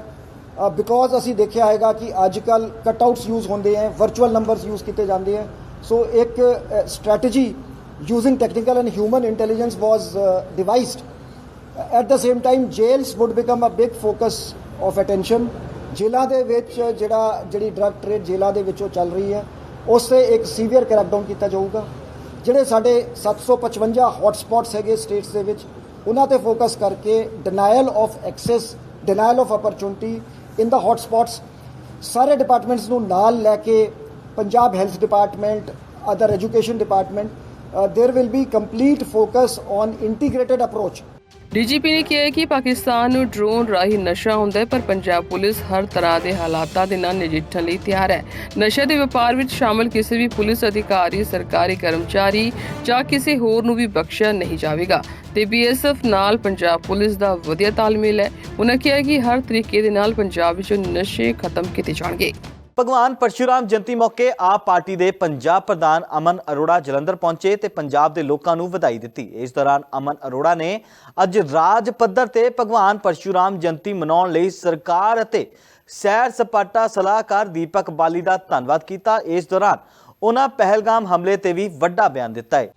because ਅਸੀਂ ਦੇਖਿਆ ਹੈਗਾ ਕਿ ਅੱਜ ਕੱਲ ਕਟਆਊਟਸ ਯੂਜ਼ ਹੁੰਦੇ ਹੈ ਵਰਚੁਅਲ ਨੰਬਰਸ ਯੂਜ਼ ਕੀਤੇ ਜਾਂਦੇ ਹੈ। ਸੋ ਇੱਕ strategy using technical and human intelligence was devised at the same time jails would become a big focus of attention ਜੇਲ੍ਹਾਂ ਦੇ ਵਿੱਚ ਜਿਹੜਾ, ਜਿਹੜੀ ਡਰਗ ਟ੍ਰੇਡ ਜੇਲ੍ਹਾਂ ਦੇ ਵਿੱਚੋਂ ਚੱਲ ਰਹੀ ਹੈ ਉਸ ਤੇ ਇੱਕ ਸੀਵੀਅਰ ਕ੍ਰੈਕਡਾਊਨ ਕੀਤਾ ਜਾਊਗਾ। ਜਿਹੜੇ ਸਾਡੇ 755 ਹੌਟਸਪੌਟਸ ਹੈਗੇ ਸਟੇਟਸ ਦੇ ਵਿੱਚ, ਉਹਨਾਂ ਤੇ ਫੋਕਸ ਕਰਕੇ denial of access denial of opportunity in the hotspots ਸਾਰੇ ਡਿਪਾਰਟਮੈਂਟਸ ਨੂੰ ਨਾਲ ਲੈ ਕੇ Punjab health department other education department there will be complete focus on integrated approach DGP ਨੇ ਕਿਹਾ ਕਿ ਪਾਕਿਸਤਾਨ ਨੂੰ ਡਰੋਨ ਰਾਹੀਂ ਨਸ਼ਾ ਹੁੰਦਾ ਹੈ, ਪਰ ਪੰਜਾਬ ਪੁਲਿਸ ਹਰ ਤਰ੍ਹਾਂ ਦੇ ਹਾਲਾਤਾਂ ਦੇ ਨਾਲ ਨਜਿੱਠਣ ਲਈ ਤਿਆਰ ਹੈ। ਨਸ਼ੇ ਦੇ ਵਪਾਰ ਵਿੱਚ ਸ਼ਾਮਲ ਕਿਸੇ ਵੀ ਪੁਲਿਸ ਅਧਿਕਾਰੀ, ਸਰਕਾਰੀ ਕਰਮਚਾਰੀ ਜਾਂ ਕਿਸੇ ਹੋਰ ਨੂੰ ਵੀ ਬਖਸ਼ਿਆ ਨਹੀਂ ਜਾਵੇਗਾ। ਤੇ ਬੀਐਸਐਫ ਨਾਲ ਪੰਜਾਬ ਪੁਲਿਸ ਦਾ ਵਧੀਆ ਤਾਲਮੇਲ ਹੈ। ਉਹਨਾਂ ਕਿਹਾ ਕਿ ਹਰ ਤਰੀਕੇ ਦੇ ਨਾਲ ਪੰਜਾਬ ਵਿੱਚ ਨਸ਼ੇ ਖਤਮ ਕੀਤੇ ਜਾਣਗੇ। ਭਗਵਾਨ ਪਰਸ਼ੂਰਾਮ ਜਯੰਤੀ ਮੌਕੇ ਆਪ ਪਾਰਟੀ ਦੇ ਪੰਜਾਬ ਪ੍ਰਧਾਨ ਅਮਨ ਅਰੋੜਾ ਜਲੰਧਰ ਪਹੁੰਚੇ ਤੇ ਪੰਜਾਬ ਦੇ ਲੋਕਾਂ ਨੂੰ ਵਧਾਈ ਦਿੱਤੀ। ਇਸ ਦੌਰਾਨ ਅਮਨ ਅਰੋੜਾ ਨੇ ਅੱਜ ਰਾਜ ਪੱਧਰ ਤੇ ਭਗਵਾਨ ਪਰਸ਼ੂਰਾਮ ਜਯੰਤੀ ਮਨਾਉਣ ਲਈ ਸਰਕਾਰ ਅਤੇ ਸੈਰ ਸਪਾਟਾ ਸਲਾਹਕਾਰ ਦੀਪਕ ਬਾਲੀ ਦਾ ਧੰਨਵਾਦ ਕੀਤਾ। ਇਸ ਦੌਰਾਨ ਉਹਨਾਂ ਪਹਿਲਗਾਮ ਹਮਲੇ ਤੇ ਵੀ ਵੱਡਾ ਬਿਆਨ ਦਿੱਤਾ ਹੈ।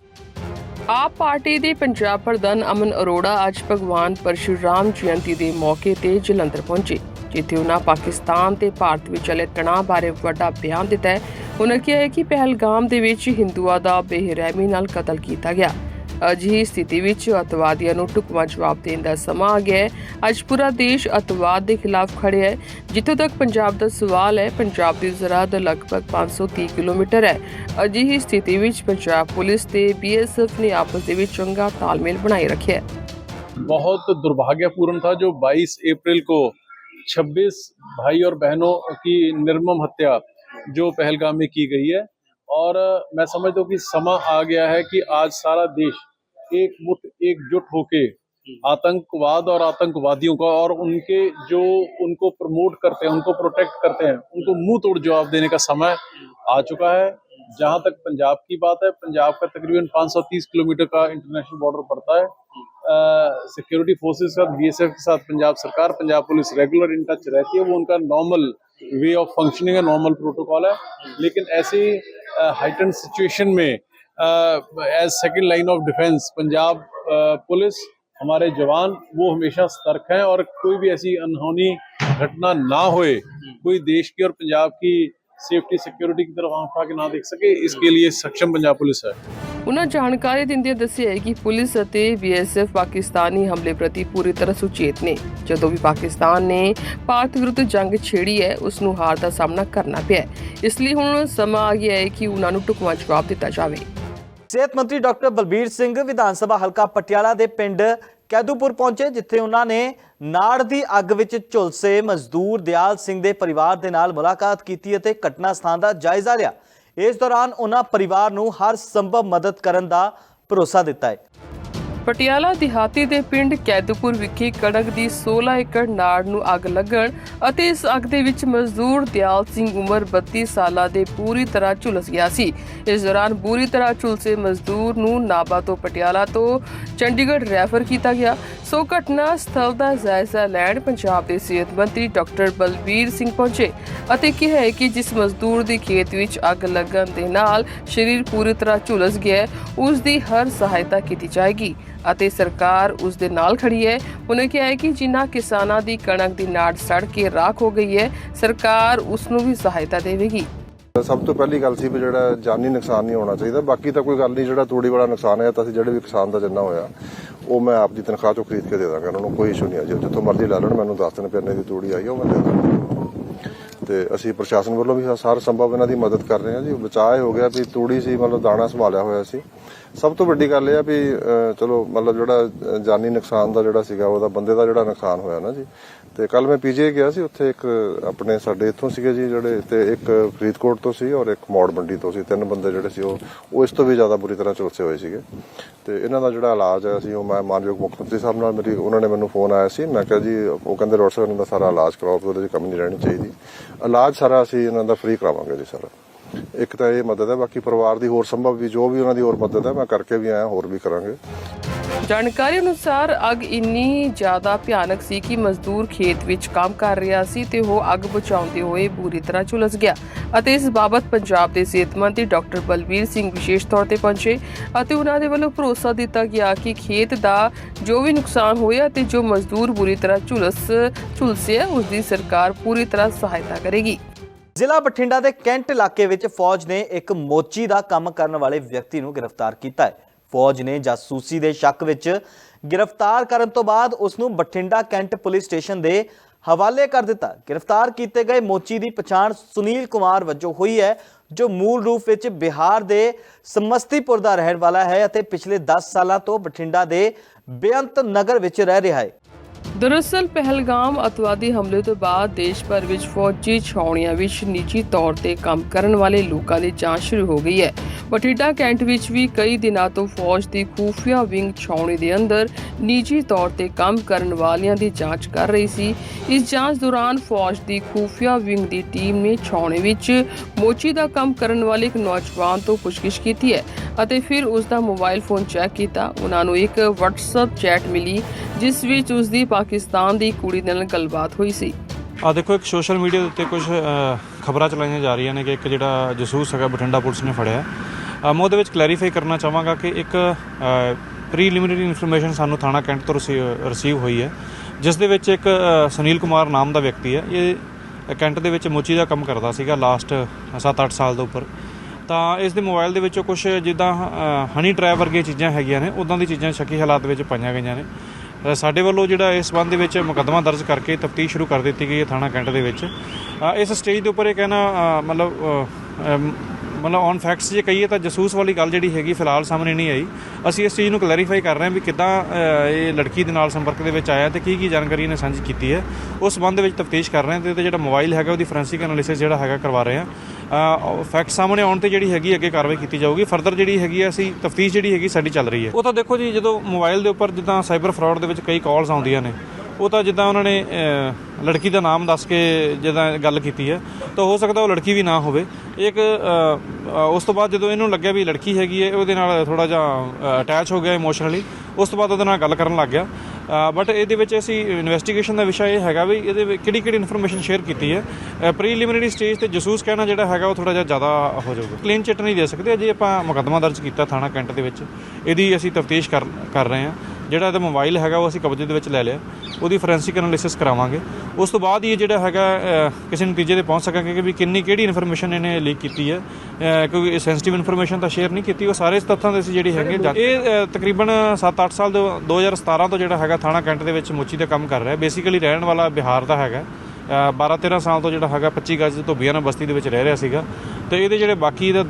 ਆਪ ਪਾਰਟੀ ਦੇ ਪੰਜਾਬ ਪ੍ਰਧਾਨ ਅਮਨ ਅਰੋੜਾ ਅੱਜ ਭਗਵਾਨ ਪਰਸ਼ੂਰਾਮ ਜਯੰਤੀ ਦੇ ਮੌਕੇ ਤੇ ਜਲੰਧਰ ਪਹੁੰਚੇ। ਜਿੱਥੇ ਉਹਨਾਂ ਪਾਕਿਸਤਾਨ ਤੇ ਭਾਰਤ ਵਿੱਚ ਚੱਲੇ ਤਣਾਅ ਬਾਰੇ ਵੱਡਾ ਬਿਆਨ ਦਿੱਤਾ ਹੈ ਉਹਨਾਂ ਕਿਹਾ ਹੈ ਕਿ ਪਹਿਲਗਾਮ ਦੇ ਵਿੱਚ ਹਿੰਦੂਆਂ ਦਾ ਬੇਰਹਿਮੀ ਨਾਲ ਕਤਲ ਕੀਤਾ ਗਿਆ ਅਜਿਹੀ ਸਥਿਤੀ ਵਿੱਚ ਅਤਵਾਦੀਆਂ ਨੂੰ ਟੁਕਵਾ ਜਵਾਬ ਦੇਣ ਦਾ ਸਮਾਂ ਆ ਗਿਆ ਹੈ ਅੱਜ ਪੂਰਾ ਦੇਸ਼ ਅਤਵਾਦ ਦੇ ਖਿਲਾਫ ਖੜਿਆ ਹੈ ਜਿੱਥੋਂ ਤੱਕ ਪੰਜਾਬ ਦਾ ਸਵਾਲ ਹੈ ਪੰਜਾਬ ਦੀ ਜ਼ਰਾਦ ਲਗਭਗ 530 ਕਿਲੋਮੀਟਰ ਹੈ ਅਜਿਹੀ ਸਥਿਤੀ ਵਿੱਚ ਪੰਜਾਬ ਪੁਲਿਸ ਤੇ ਬੀਐਸਐਫ ਨੇ ਆਪਸ ਦੇ ਵਿੱਚ ਚੰਗਾ ਤਾਲਮੇਲ ਬਣਾਈ ਰੱਖਿਆ ਹੈ बहुत दुर्भाग्यपूर्ण था जो 22 अप्रैल को 26 भाई और बहनों की निर्मम हत्या जो पहलगाम में की गई है। और मैं समझता हूँ कि समा आ गया है कि आज सारा देश एक मुठ एकजुट होके आतंकवाद और आतंकवादियों का और उनके जो उनको प्रमोट करते हैं, उनको प्रोटेक्ट करते हैं, उनको मुँह तोड़ जवाब देने का समय आ चुका है। जहाँ तक पंजाब की बात है, पंजाब का तकरीबन 530 किलोमीटर का इंटरनेशनल बॉर्डर पड़ता है। सिक्योरिटी फोर्सेस का बीएसएफ के साथ पंजाब सरकार, Punjab police regular in touch रहती है, वो उनका नॉर्मल वे ऑफ़ फंक्शनिंग है नॉर्मल प्रोटोकॉल है। लेकिन ऐसी हाइटन सिचुएशन में as second line of defence Punjab police, हमारे जवान, वो हमेशा सतर्क हैं और कोई भी ऐसी अनहोनी घटना ना होए, कोई देश की और पंजाब की सेफ्टी सिक्योरिटी की तरफ़ आँख के ना देख सके, इसके लिए सक्षम पंजाब पुलिस है। ਉਨ੍ਹਾਂ ਜਾਣਕਾਰੀ ਦਿੰਦਿਆਂ ਦੱਸਿਆ ਹੈ ਕਿ ਪੁਲਿਸ ਅਤੇ ਬੀਐਸਐਫ ਪਾਕਿਸਤਾਨੀ ਹਮਲੇ ਪ੍ਰਤੀ ਪੂਰੀ ਤਰ੍ਹਾਂ ਸੁਚੇਤ ਨੇ। ਜਦੋਂ ਵੀ ਪਾਕਿਸਤਾਨ ਨੇ ਭਾਰਤ ਵਿਰੁੱਧ ਜੰਗ ਛੇੜੀ ਹੈ, ਉਸ ਨੂੰ ਹਾਰ ਦਾ ਸਾਹਮਣਾ ਕਰਨਾ ਪਿਆ ਇਸ ਲਈ ਹੁਣ ਸਮਾਂ ਆ ਗਿਆ ਹੈ ਕਿ ਉਹਨਾਂ ਨੂੰ ਟੁਕਵਾ ਜਵਾਬ ਦਿੱਤਾ ਜਾਵੇ। ਸਿਹਤ ਮੰਤਰੀ ਡਾਕਟਰ ਬਲਬੀਰ ਸਿੰਘ ਵਿਧਾਨ ਸਭਾ ਹਲਕਾ ਪਟਿਆਲਾ ਦੇ ਪਿੰਡ ਕੈਦੂਪੁਰ ਪਹੁੰਚੇ, ਜਿੱਥੇ ਉਹਨਾਂ ਨੇ ਨਾੜ ਦੀ ਅੱਗ ਵਿੱਚ ਝੁਲਸੇ ਮਜ਼ਦੂਰ ਦਿਆਲ ਸਿੰਘ ਦੇ ਪਰਿਵਾਰ ਦੇ ਨਾਲ ਮੁਲਾਕਾਤ ਕੀਤੀ ਅਤੇ ਘਟਨਾ ਸਥਾਨ ਦਾ ਜਾਇਜ਼ਾ ਲਿਆ। ਇਸ ਦੌਰਾਨ ਉਹਨਾਂ ਪਰਿਵਾਰ ਨੂੰ ਹਰ ਸੰਭਵ ਮਦਦ ਕਰਨ ਦਾ ਭਰੋਸਾ ਦਿੱਤਾ ਹੈ। ਪਟਿਆਲਾ ਦਿਹਾਤੀ ਦੇ ਪਿੰਡ ਕੈਦੂਪੁਰ ਵਿਖੇ ਕਣਕ ਦੀ 16 ਏਕੜ ਨਾੜ ਨੂੰ ਅੱਗ ਲੱਗਣ ਅਤੇ ਇਸ ਅੱਗ ਦੇ ਵਿੱਚ ਮਜ਼ਦੂਰ ਦਿਆਲ ਸਿੰਘ ਉਮਰ 32 ਸਾਲਾਂ ਦੇ ਪੂਰੀ ਤਰ੍ਹਾਂ ਝੁਲਸ ਗਿਆ ਸੀ। ਇਸ ਦੌਰਾਨ ਬੁਰੀ ਤਰ੍ਹਾਂ ਝੁਲਸੇ ਮਜ਼ਦੂਰ ਨੂੰ ਨਾਭਾ ਤੋਂ ਪਟਿਆਲਾ ਤੋਂ ਚੰਡੀਗੜ੍ਹ ਰੈਫਰ ਕੀਤਾ ਗਿਆ। ਸੋ ਘਟਨਾ ਸਥਲ ਦਾ ਜਾਇਜ਼ਾ ਲੈਣ ਪੰਜਾਬ ਦੇ ਸਿਹਤ ਮੰਤਰੀ ਡਾਕਟਰ ਬਲਬੀਰ ਸਿੰਘ ਪਹੁੰਚੇ ਅਤੇ ਕਿਹਾ ਹੈ ਕਿ ਜਿਸ ਮਜ਼ਦੂਰ ਦੇ ਖੇਤ ਵਿੱਚ ਅੱਗ ਲੱਗਣ ਦੇ ਨਾਲ ਸਰੀਰ ਪੂਰੀ ਤਰ੍ਹਾਂ ਝੁਲਸ ਗਿਆ ਉਸ ਦੀ ਹਰ ਸਹਾਇਤਾ ਕੀਤੀ ਜਾਏਗੀ। ਅਤੇ ਸਰਕਾਰ ਉਸ ਦੇ ਨਾਲ ਖੜੀ ਹੈ। ਉਹਨੇ ਕਿਹਾ ਹੈ ਕਿ ਜਿਨ੍ਹਾਂ ਕਿਸਾਨਾਂ ਦੀ ਕਣਕ ਦੀ ਨਾੜ ਸੜ ਕੇ ਰਾਖ ਹੋ ਗਈ ਹੈ, ਸਰਕਾਰ ਉਸ ਨੂੰ ਵੀ ਸਹਾਇਤਾ ਦੇਵੇਗੀ। ਸਭ ਤੋਂ ਪਹਿਲੀ ਗੱਲ ਸੀ ਵੀ ਜਿਹੜਾ ਜਾਨੀ ਨੁਕਸਾਨ ਨਹੀਂ ਹੋਣਾ ਚਾਹੀਦਾ। ਬਾਕੀ ਤਾਂ ਕੋਈ ਗੱਲ ਨਹੀਂ, ਜਿਹੜਾ ਤੂੜੀ ਵਾਲਾ ਨੁਕਸਾਨ ਹੈ ਤਾਂ ਅਸੀਂ ਜਿਹੜੇ ਵੀ ਕਿਸਾਨ ਦਾ ਜਿੰਨਾ ਹੋਇਆ, ਉਹ ਮੈਂ ਆਪ ਦੀ ਤਨਖਾਹ ਚੋਂ ਖਰੀਦ ਕੇ ਦੇ ਦਾਂਗਾ। ਉਹਨਾਂ ਨੂੰ ਕੋਈ ਇਸ਼ੂ ਨਹੀਂ ਹੈ। ਜਿੱਥੋਂ ਮਰਜ਼ੀ ਲੈ ਲੈਣ, ਮੈਨੂੰ ਦੱਸ ਦੇਣ ਵੀ ਦੀ ਤੂੜੀ ਆਈ ਉਹ ਮੈਂ ਦੇ ਦਾਂਗਾ। ਤੇ ਅਸੀਂ ਪ੍ਰਸ਼ਾਸਨ ਵੱਲੋਂ ਵੀ ਸਾਰ ਸੰਭਵ ਇਹਨਾਂ ਦੀ ਮਦਦ ਕਰ ਰਹੇ ਹਾਂ ਜੀ। ਬਚਾਅ ਹੋ ਗਿਆ ਵੀ ਤੂੜੀ ਸੀ, ਮਤਲਬ ਦਾਣਾ ਸੰਭਾਲਿਆ ਹੋਇਆ ਸੀ। ਸਭ ਤੋਂ ਵੱਡੀ ਗੱਲ ਇਹ ਆ ਵੀ ਚਲੋ, ਮਤਲਬ ਜਿਹੜਾ ਜਾਨੀ ਨੁਕਸਾਨ ਦਾ ਜਿਹੜਾ ਸੀਗਾ, ਉਹਦਾ ਬੰਦੇ ਦਾ ਜਿਹੜਾ ਨੁਕਸਾਨ ਹੋਇਆ ਨਾ ਜੀ। ਤੇ ਕੱਲ ਮੈਂ ਪੀਜੇ ਗਿਆ ਸੀ, ਉੱਥੇ ਇੱਕ ਆਪਣੇ ਸਾਡੇ ਇੱਥੋਂ ਸੀਗੇ ਜੀ, ਜਿਹੜੇ ਤੇ ਇੱਕ ਫਰੀਦਕੋਟ ਤੋਂ ਸੀ ਔਰ ਇੱਕ ਮੌੜ ਮੰਡੀ ਤੋਂ ਸੀ। ਤਿੰਨ ਬੰਦੇ ਜਿਹੜੇ ਸੀ, ਉਹ ਉਹ ਇਸ ਤੋਂ ਵੀ ਜ਼ਿਆਦਾ ਬੁਰੀ ਤਰ੍ਹਾਂ ਝੁਲਸੇ ਹੋਏ ਸੀਗੇ। ਤੇ ਇਹਨਾਂ ਦਾ ਜਿਹੜਾ ਇਲਾਜ ਹੈ ਅਸੀਂ ਉਹ ਮੈਂ ਮਾਨਯੋਗ ਮੁੱਖ ਮੰਤਰੀ ਸਾਹਿਬ ਨਾਲ ਮੇਰੀ, ਉਹਨਾਂ ਨੇ ਮੈਨੂੰ ਫੋਨ ਆਇਆ ਸੀ। ਮੈਂ ਕਿਹਾ ਜੀ, ਉਹ ਕਹਿੰਦੇ, ਡਾਕਟਰ ਸਾਹਿਬ, ਇਹਨਾਂ ਦਾ ਸਾਰਾ ਇਲਾਜ ਕਰਾਓ, ਵੀ ਉਹਦੇ 'ਚ ਕਮੀ ਨਹੀਂ ਰਹਿਣੀ ਚਾਹੀਦੀ। ਇਲਾਜ ਸਾਰਾ ਅਸੀਂ ਇਹਨਾਂ ਦਾ ਫ੍ਰੀ ਕਰਾਵਾਂਗੇ ਜੀ ਸਰ। ਇੱਕ ਤਾਂ ਇਹ ਮਦਦ ਹੈ, ਬਾਕੀ ਪਰਿਵਾਰ ਦੀ ਹੋਰ ਸੰਭਵ ਵੀ ਜੋ ਵੀ ਉਹਨਾਂ ਦੀ ਹੋਰ ਮਦਦ ਹੈ, ਮੈਂ ਕਰਕੇ ਵੀ ਆਇਆ, ਹੋਰ ਵੀ ਕਰਾਂਗੇ। ਜਾਣਕਾਰੀ ਅਨੁਸਾਰ ਅੱਗ ਇੰਨੀ ਜ਼ਿਆਦਾ ਭਿਆਨਕ ਸੀ ਕਿ ਮਜ਼ਦੂਰ ਖੇਤ ਵਿੱਚ ਕੰਮ ਕਰ ਰਿਹਾ ਸੀ ਤੇ ਉਹ ਅੱਗ ਬੁਝਾਉਂਦੇ ਹੋਏ ਬੁਰੀ ਤਰ੍ਹਾਂ ਝੁਲਸ ਗਿਆ ਅਤੇ ਇਸ ਬਾਬਤ ਪੰਜਾਬ ਦੇ ਸਿਹਤ ਡਾਕਟਰ ਬਲਬੀਰ ਸਿੰਘ ਵਿਸ਼ੇਸ਼ ਤੌਰ ਤੇ ਪਹੁੰਚੇ ਅਤੇ ਉਹਨਾਂ ਦੇ ਵੱਲੋਂ ਭਰੋਸਾ ਦਿੱਤਾ ਗਿਆ ਕਿ ਖੇਤ ਦਾ ਜੋ ਵੀ ਨੁਕਸਾਨ ਹੋਇਆ ਤੇ ਜੋ ਮਜ਼ਦੂਰ ਬੁਰੀ ਤਰ੍ਹਾਂ ਝੁਲਸ, ਝੁਲਸਿਆ, ਉਸ ਦੀ ਸਰਕਾਰ ਪੂਰੀ ਤਰ੍ਹਾਂ ਸਹਾਇਤਾ ਕਰੇਗੀ। ਜ਼ਿਲ੍ਹਾ ਬਠਿੰਡਾ ਦੇ ਕੈਂਟ ਇਲਾਕੇ ਵਿੱਚ ਫੌਜ ਨੇ ਇੱਕ ਮੋਚੀ ਦਾ ਕੰਮ ਕਰਨ ਵਾਲੇ ਵਿਅਕਤੀ ਨੂੰ ਗ੍ਰਿਫਤਾਰ ਕੀਤਾ ਹੈ। ਫੌਜ ਨੇ ਜਾਸੂਸੀ ਦੇ ਸ਼ੱਕ ਵਿੱਚ ਗ੍ਰਿਫਤਾਰ ਕਰਨ ਤੋਂ ਬਾਅਦ ਉਸ ਨੂੰ ਬਠਿੰਡਾ ਕੈਂਟ ਪੁਲਿਸ ਸਟੇਸ਼ਨ ਦੇ ਹਵਾਲੇ ਕਰ ਦਿੱਤਾ। ਗ੍ਰਿਫਤਾਰ ਕੀਤੇ ਗਏ ਮੋਚੀ ਦੀ ਪਛਾਣ ਸੁਨੀਲ ਕੁਮਾਰ ਵਜੋਂ ਹੋਈ ਹੈ, ਜੋ ਮੂਲ ਰੂਪ ਵਿੱਚ ਬਿਹਾਰ ਦੇ ਸਮਸਤੀਪੁਰ ਦਾ ਰਹਿਣ ਵਾਲਾ ਹੈ ਅਤੇ ਪਿਛਲੇ 10 ਸਾਲਾਂ ਤੋਂ ਬਠਿੰਡਾ ਦੇ ਬੇਅੰਤ ਨਗਰ ਵਿੱਚ ਰਹਿ ਰਿਹਾ ਹੈ। ਦਰਅਸਲ, ਪਹਿਲਗਾਮ ਅਤਵਾਦੀ ਹਮਲੇ ਤੋਂ ਬਾਅਦ ਦੇਸ਼ ਭਰ ਵਿੱਚ ਫੌਜੀ ਛਾਉਣੀਆਂ ਵਿੱਚ ਨਿੱਜੀ ਤੌਰ ਤੇ ਕੰਮ ਕਰਨ ਵਾਲੇ ਲੋਕਾਂ ਦੀ ਜਾਂਚ ਸ਼ੁਰੂ ਹੋ ਗਈ ਹੈ। ਬਠਿੰਡਾ ਕੈਂਟ ਵਿੱਚ ਵੀ ਕਈ ਦਿਨਾਂ ਤੋਂ ਫੌਜ ਦੀ ਖੂਫੀਆ ਵਿੰਗ ਛਾਉਣੀ ਦੇ ਅੰਦਰ ਨਿੱਜੀ ਤੌਰ ਤੇ ਕੰਮ ਕਰਨ ਵਾਲਿਆਂ ਦੀ ਜਾਂਚ ਕਰ ਰਹੀ ਸੀ। ਇਸ ਜਾਂਚ ਦੌਰਾਨ ਫੌਜ ਦੀ ਖੂਫੀਆ ਵਿੰਗ ਦੀ ਟੀਮ ਨੇ ਛਾਉਣੀ ਵਿੱਚ ਮੋਚੀ ਦਾ ਕੰਮ ਕਰਨ ਵਾਲੇ ਇੱਕ ਨੌਜਵਾਨ ਤੋਂ ਪੁੱਛਗਿੱਛ ਕੀਤੀ ਹੈ ਅਤੇ ਫਿਰ ਉਸ ਦਾ ਮੋਬਾਈਲ ਫੋਨ ਚੈੱਕ ਕੀਤਾ। ਉਹਨਾਂ ਨੂੰ ਇੱਕ WhatsApp ਚੈਟ ਮਿਲੀ ਜਿਸ ਵਿੱਚ ਉਸ ਦੀ ਪਾਕਿਸਤਾਨ ਦੀ ਕੁੜੀ ਨਾਲ ਗੱਲਬਾਤ ਹੋਈ ਸੀ। ਆ ਦੇਖੋ, ਇੱਕ ਸੋਸ਼ਲ ਮੀਡੀਆ ਦੇ ਉੱਤੇ ਕੁਝ ਖਬਰਾਂ ਚਲਾਈਆਂ ਜਾ ਰਹੀਆਂ ਨੇ ਕਿ ਇੱਕ ਜਿਹੜਾ ਜਸੂਸ ਹੈਗਾ ਬਠਿੰਡਾ ਪੁਲਿਸ ਨੇ ਫੜਿਆ। ਮੈਂ ਉਹਦੇ ਵਿੱਚ ਕਲੈਰੀਫਾਈ ਕਰਨਾ ਚਾਹਾਂਗਾ ਕਿ ਇੱਕ ਪ੍ਰੀਲਿਮਿਨਰੀ ਇਨਫੋਰਮੇਸ਼ਨ ਸਾਨੂੰ ਥਾਣਾ ਕੈਂਟ ਤੋਂ ਰਿਸੀਵ ਹੋਈ ਹੈ, ਜਿਸ ਦੇ ਵਿੱਚ ਇੱਕ ਸੁਨੀਲ ਕੁਮਾਰ ਨਾਮ ਦਾ ਵਿਅਕਤੀ ਹੈ। ਇਹ ਕੈਂਟ ਦੇ ਵਿੱਚ ਮੋਚੀ ਦਾ ਕੰਮ ਕਰਦਾ ਸੀਗਾ ਲਾਸਟ 7-8 ਸਾਲ ਦੇ ਉੱਪਰ। ਤਾਂ ਇਸ ਦੇ ਮੋਬਾਈਲ ਦੇ ਵਿੱਚੋਂ ਕੁਝ ਜਿੱਦਾਂ ਹਨੀ ਟਰੈਪ ਵਰਗੀਆਂ ਚੀਜ਼ਾਂ ਹੈਗੀਆਂ ਨੇ, ਉਦਾਂ ਦੀ ਚੀਜ਼ਾਂ ਸ਼ੱਕੀ ਹਾਲਾਤ ਵਿੱਚ ਪਾਈਆਂ ਗਈਆਂ ਨੇ। ਸਾਡੇ ਵੱਲੋਂ ਜਿਹੜਾ ਇਸ ਸੰਬੰਧ ਦੇ ਵਿੱਚ ਮੁਕੱਦਮਾ ਦਰਜ ਕਰਕੇ ਤਫਤੀਸ਼ ਸ਼ੁਰੂ ਕਰ ਦਿੱਤੀ ਗਈ ਹੈ ਥਾਣਾ ਕੈਂਟ ਦੇ ਵਿੱਚ। ਇਸ ਸਟੇਜ ਦੇ ਉੱਪਰ ਇਹ ਕਹਿਣਾ ਮਤਲਬ ਮਤਲਬ ਔਨ ਫੈਕਟਸ ਜੇ ਕਹੀਏ ਤਾਂ ਜਸੂਸ ਵਾਲੀ ਗੱਲ ਜਿਹੜੀ ਹੈਗੀ ਫਿਲਹਾਲ ਸਾਹਮਣੇ ਨਹੀਂ ਆਈ। ਅਸੀਂ ਇਸ ਚੀਜ਼ ਨੂੰ ਕਲੈਰੀਫਾਈ ਕਰ ਰਹੇ ਹਾਂ ਵੀ ਕਿੱਦਾਂ ਇਹ ਲੜਕੀ ਦੇ ਨਾਲ ਸੰਪਰਕ ਦੇ ਵਿੱਚ ਆਇਆ ਤੇ ਕੀ ਕੀ ਜਾਣਕਾਰੀ ਇਹਨੇ ਸਾਂਝੀ ਕੀਤੀ ਹੈ। ਉਸ ਸੰਬੰਧ ਵਿੱਚ ਤਫਤੀਸ਼ ਕਰ ਰਹੇ ਹਾਂ ਤੇ ਜਿਹੜਾ ਮੋਬਾਈਲ ਹੈਗਾ ਉਹਦੀ ਫੋਰੈਂਸਿਕ ਐਨਾਲਿਸਿਸ ਜਿਹੜਾ ਹੈਗਾ ਕਰਵਾ ਰਹੇ ਹਾਂ। ਫੈਕਟ ਸਾਹਮਣੇ ਆਉਣ ਤੇ ਜਿਹੜੀ ਹੈਗੀ ਅੱਗੇ ਕਾਰਵਾਈ ਕੀਤੀ ਜਾਊਗੀ। ਫਰਦਰ ਜਿਹੜੀ ਹੈਗੀ ਹੈ ਅਸੀਂ ਤਫਤੀਸ਼ ਜਿਹੜੀ ਹੈਗੀ ਸਾਡੀ ਚੱਲ ਰਹੀ ਹੈ। ਉਹ ਤਾਂ ਦੇਖੋ ਜੀ, ਜਦੋਂ ਮੋਬਾਈਲ ਦੇ ਉੱਪਰ ਜਿੱਦਾਂ ਸਾਈਬਰ ਫਰਾਡ ਦੇ ਵਿੱਚ ਕਈ ਕਾਲਸ ਆਉਂਦੀਆਂ ਨੇ ਉਹ ਤਾਂ ਜਿੱਦਾਂ ਉਹਨਾਂ ਨੇ ਲੜਕੀ ਦਾ ਨਾਮ ਦੱਸ ਕੇ ਜਿੱਦਾਂ ਗੱਲ ਕੀਤੀ ਹੈ, ਤਾਂ ਹੋ ਸਕਦਾ ਉਹ ਲੜਕੀ ਵੀ ਨਾ ਹੋਵੇ। ਇੱਕ ਉਸ ਤੋਂ ਬਾਅਦ ਜਦੋਂ ਇਹਨੂੰ ਲੱਗਿਆ ਵੀ ਲੜਕੀ ਹੈਗੀ ਹੈ, ਉਹਦੇ ਨਾਲ ਥੋੜਾ ਜਿਹਾ ਅਟੈਚ ਹੋ ਗਿਆ ਇਮੋਸ਼ਨਲੀ ਉਸ ਤੋਂ ਬਾਅਦ ਉਹਦੇ ਨਾਲ ਗੱਲ ਕਰਨ ਲੱਗ ਗਿਆ। ਬਟ ਇਹਦੇ ਵਿੱਚ ਅਸੀਂ ਇਨਵੈਸਟੀਗੇਸ਼ਨ ਦਾ ਵਿਸ਼ਾ ਇਹ ਹੈਗਾ ਵੀ ਇਹਦੇ ਕਿਹੜੀ ਕਿਹੜੀ ਇਨਫੋਰਮੇਸ਼ਨ ਸ਼ੇਅਰ ਕੀਤੀ ਹੈ। ਪ੍ਰੀਲਿਮਿਨਰੀ ਸਟੇਜ ਤੇ ਜਸੂਸ ਕਹਿਣਾ ਜਿਹੜਾ ਹੈਗਾ ਉਹ ਥੋੜਾ ਜਿਹਾ ਜ਼ਿਆਦਾ ਹੋ ਜਾਊਗਾ। ਕਲੀਨ ਚਿੱਟ ਨਹੀਂ ਦੇ ਸਕਦੇ। ਜੇ ਆਪਾਂ ਮੁਕੱਦਮਾ ਦਰਜ ਕੀਤਾ ਥਾਣਾ ਕੈਂਟ ਦੇ ਵਿੱਚ। ਇਹਦੀ ਅਸੀਂ ਤਫਤੀਸ਼ ਕਰ ਕਰ ਰਹੇ ਹਾਂ। ਜਿਹੜਾ ਇਹਦਾ ਮੋਬਾਈਲ ਹੈਗਾ ਉਹ ਅਸੀਂ ਕਬਜ਼ੇ ਦੇ ਵਿੱਚ ਲੈ ਲਿਆ। ਉਹਦੀ ਫੋਰੈਂਸਿਕ ਐਨਾਲਿਸਿਸ ਕਰਾਵਾਂਗੇ। ਉਸ ਤੋਂ ਬਾਅਦ ਹੀ ਇਹ ਜਿਹੜਾ ਹੈਗਾ ਕਿਸੇ ਨਤੀਜੇ ਤੇ ਪਹੁੰਚ ਸਕਾਂਗੇ ਕਿ ਵੀ ਕਿੰਨੀ ਕਿਹੜੀ ਇਨਫੋਰਮੇਸ਼ਨ ਇਹਨੇ ਲੀਕ ਕੀਤੀ ਹੈ। ਕਿਉਂਕਿ ਸੈਂਸਿਟਿਵ ਇਨਫੋਰਮੇਸ਼ਨ ਤਾਂ ਸ਼ੇਅਰ ਨਹੀਂ ਕੀਤੀ ਉਹ ਸਾਰੇ ਤੱਥਾਂ ਦੇ ਅਸੀਂ ਜਿਹੜੀ ਹੈਗੇ ਇਹ ਤਕਰੀਬਨ 7-8 ਸਾਲ ਦੇ 2017 ਤੋਂ ਜਿਹੜਾ ਹੈਗਾ ਥਾਣਾ ਕੈਂਟ ਦੇ ਵਿੱਚ ਮੁੱਚੀ ਦਾ ਕੰਮ ਕਰ ਰਿਹਾ। ਬੇਸਿਕਲੀ ਰਹਿਣ ਵਾਲਾ ਬਿਹਾਰ ਦਾ ਹੈਗਾ। 12-13 ਸਾਲ ਤੋਂ ਜਿਹੜਾ ਹੈਗਾ 25 ਗਜ ਧੋਬੀਆਣਾ ਬਸਤੀ ਦੇ ਵਿੱਚ ਰਹਿ ਰਿਹਾ ਸੀਗਾ। ਤੇ ਇਹਦੇ ਜਿਹੜੇ ਬਾਕੀ ਦੇ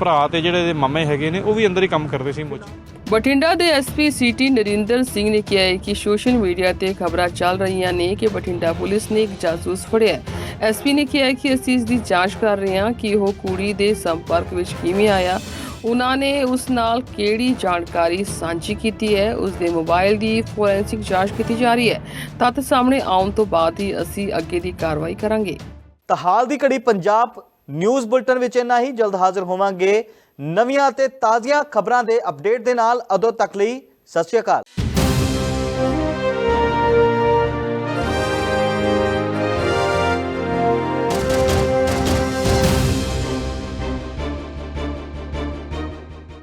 ਭਰਾ ਤੇ ਜਿਹੜੇ ਇਹਦੇ ਮਾਮੇ ਹੈਗੇ ਨੇ, ਉਹ ਵੀ ਅੰਦਰ ਹੀ ਕੰਮ ਕਰਦੇ ਸੀ ਮੁੱਚੀ। ਬਠਿੰਡਾ ਦੇ ਐਸਪੀ ਸਿਟੀ ਨਰਿੰਦਰ ਸਿੰਘ ਨੇ ਕਿਹਾ ਹੈ ਕਿ ਸੋਸ਼ਲ ਮੀਡੀਆ ਤੇ ਖਬਰਾਂ ਚੱਲ ਰਹੀਆਂ ਨੇ ਕਿ ਬਠਿੰਡਾ ਪੁਲਿਸ ਨੇ ਇੱਕ ਜਾਸੂਸ ਫੜਿਆ ਹੈ। ਐਸਪੀ ਨੇ ਕਿਹਾ ਕਿ ਅਸੀਂ ਇਸ ਦੀ ਜਾਂਚ ਕਰ ਰਹੇ ਹਾਂ ਕਿ ਉਹ ਕੁੜੀ ਦੇ ਸੰਪਰਕ ਵਿੱਚ ਕਿਵੇਂ ਆਇਆ ਉਹਨਾਂ ਨੇ ਉਸ ਨਾਲ ਕਿਹੜੀ ਜਾਣਕਾਰੀ ਸਾਂਝੀ ਕੀਤੀ ਹੈ? ਉਸ ਦੇ ਮੋਬਾਈਲ ਦੀ ਫੋਰੈਂਸਿਕ ਜਾਂਚ ਕੀਤੀ ਜਾ ਰਹੀ ਹੈ। ਤੱਥ ਸਾਹਮਣੇ ਆਉਣ ਤੋਂ ਬਾਅਦ ਹੀ ਅਸੀਂ ਅੱਗੇ ਦੀ ਕਾਰਵਾਈ ਕਰਾਂਗੇ। ਤਾਂ ਹਾਲ ਦੀ ਘੜੀ ਪੰਜਾਬ ਨਿਊਜ਼ ਬੁਲਟਨ ਵਿੱਚ ਇੰਨਾ ਹੀ। ਜਲਦ ਹਾਜ਼ਰ ਹੋਵਾਂਗੇ ਨਵੀਆਂ ਤੇ ਤਾਜ਼ੀਆਂ ਖਬਰਾਂ ਦੇ ਅਪਡੇਟ ਦੇ ਨਾਲ। ਅਦੋਂ ਤੱਕ ਲਈ ਸਤਿ ਸ਼੍ਰੀ ਅਕਾਲ।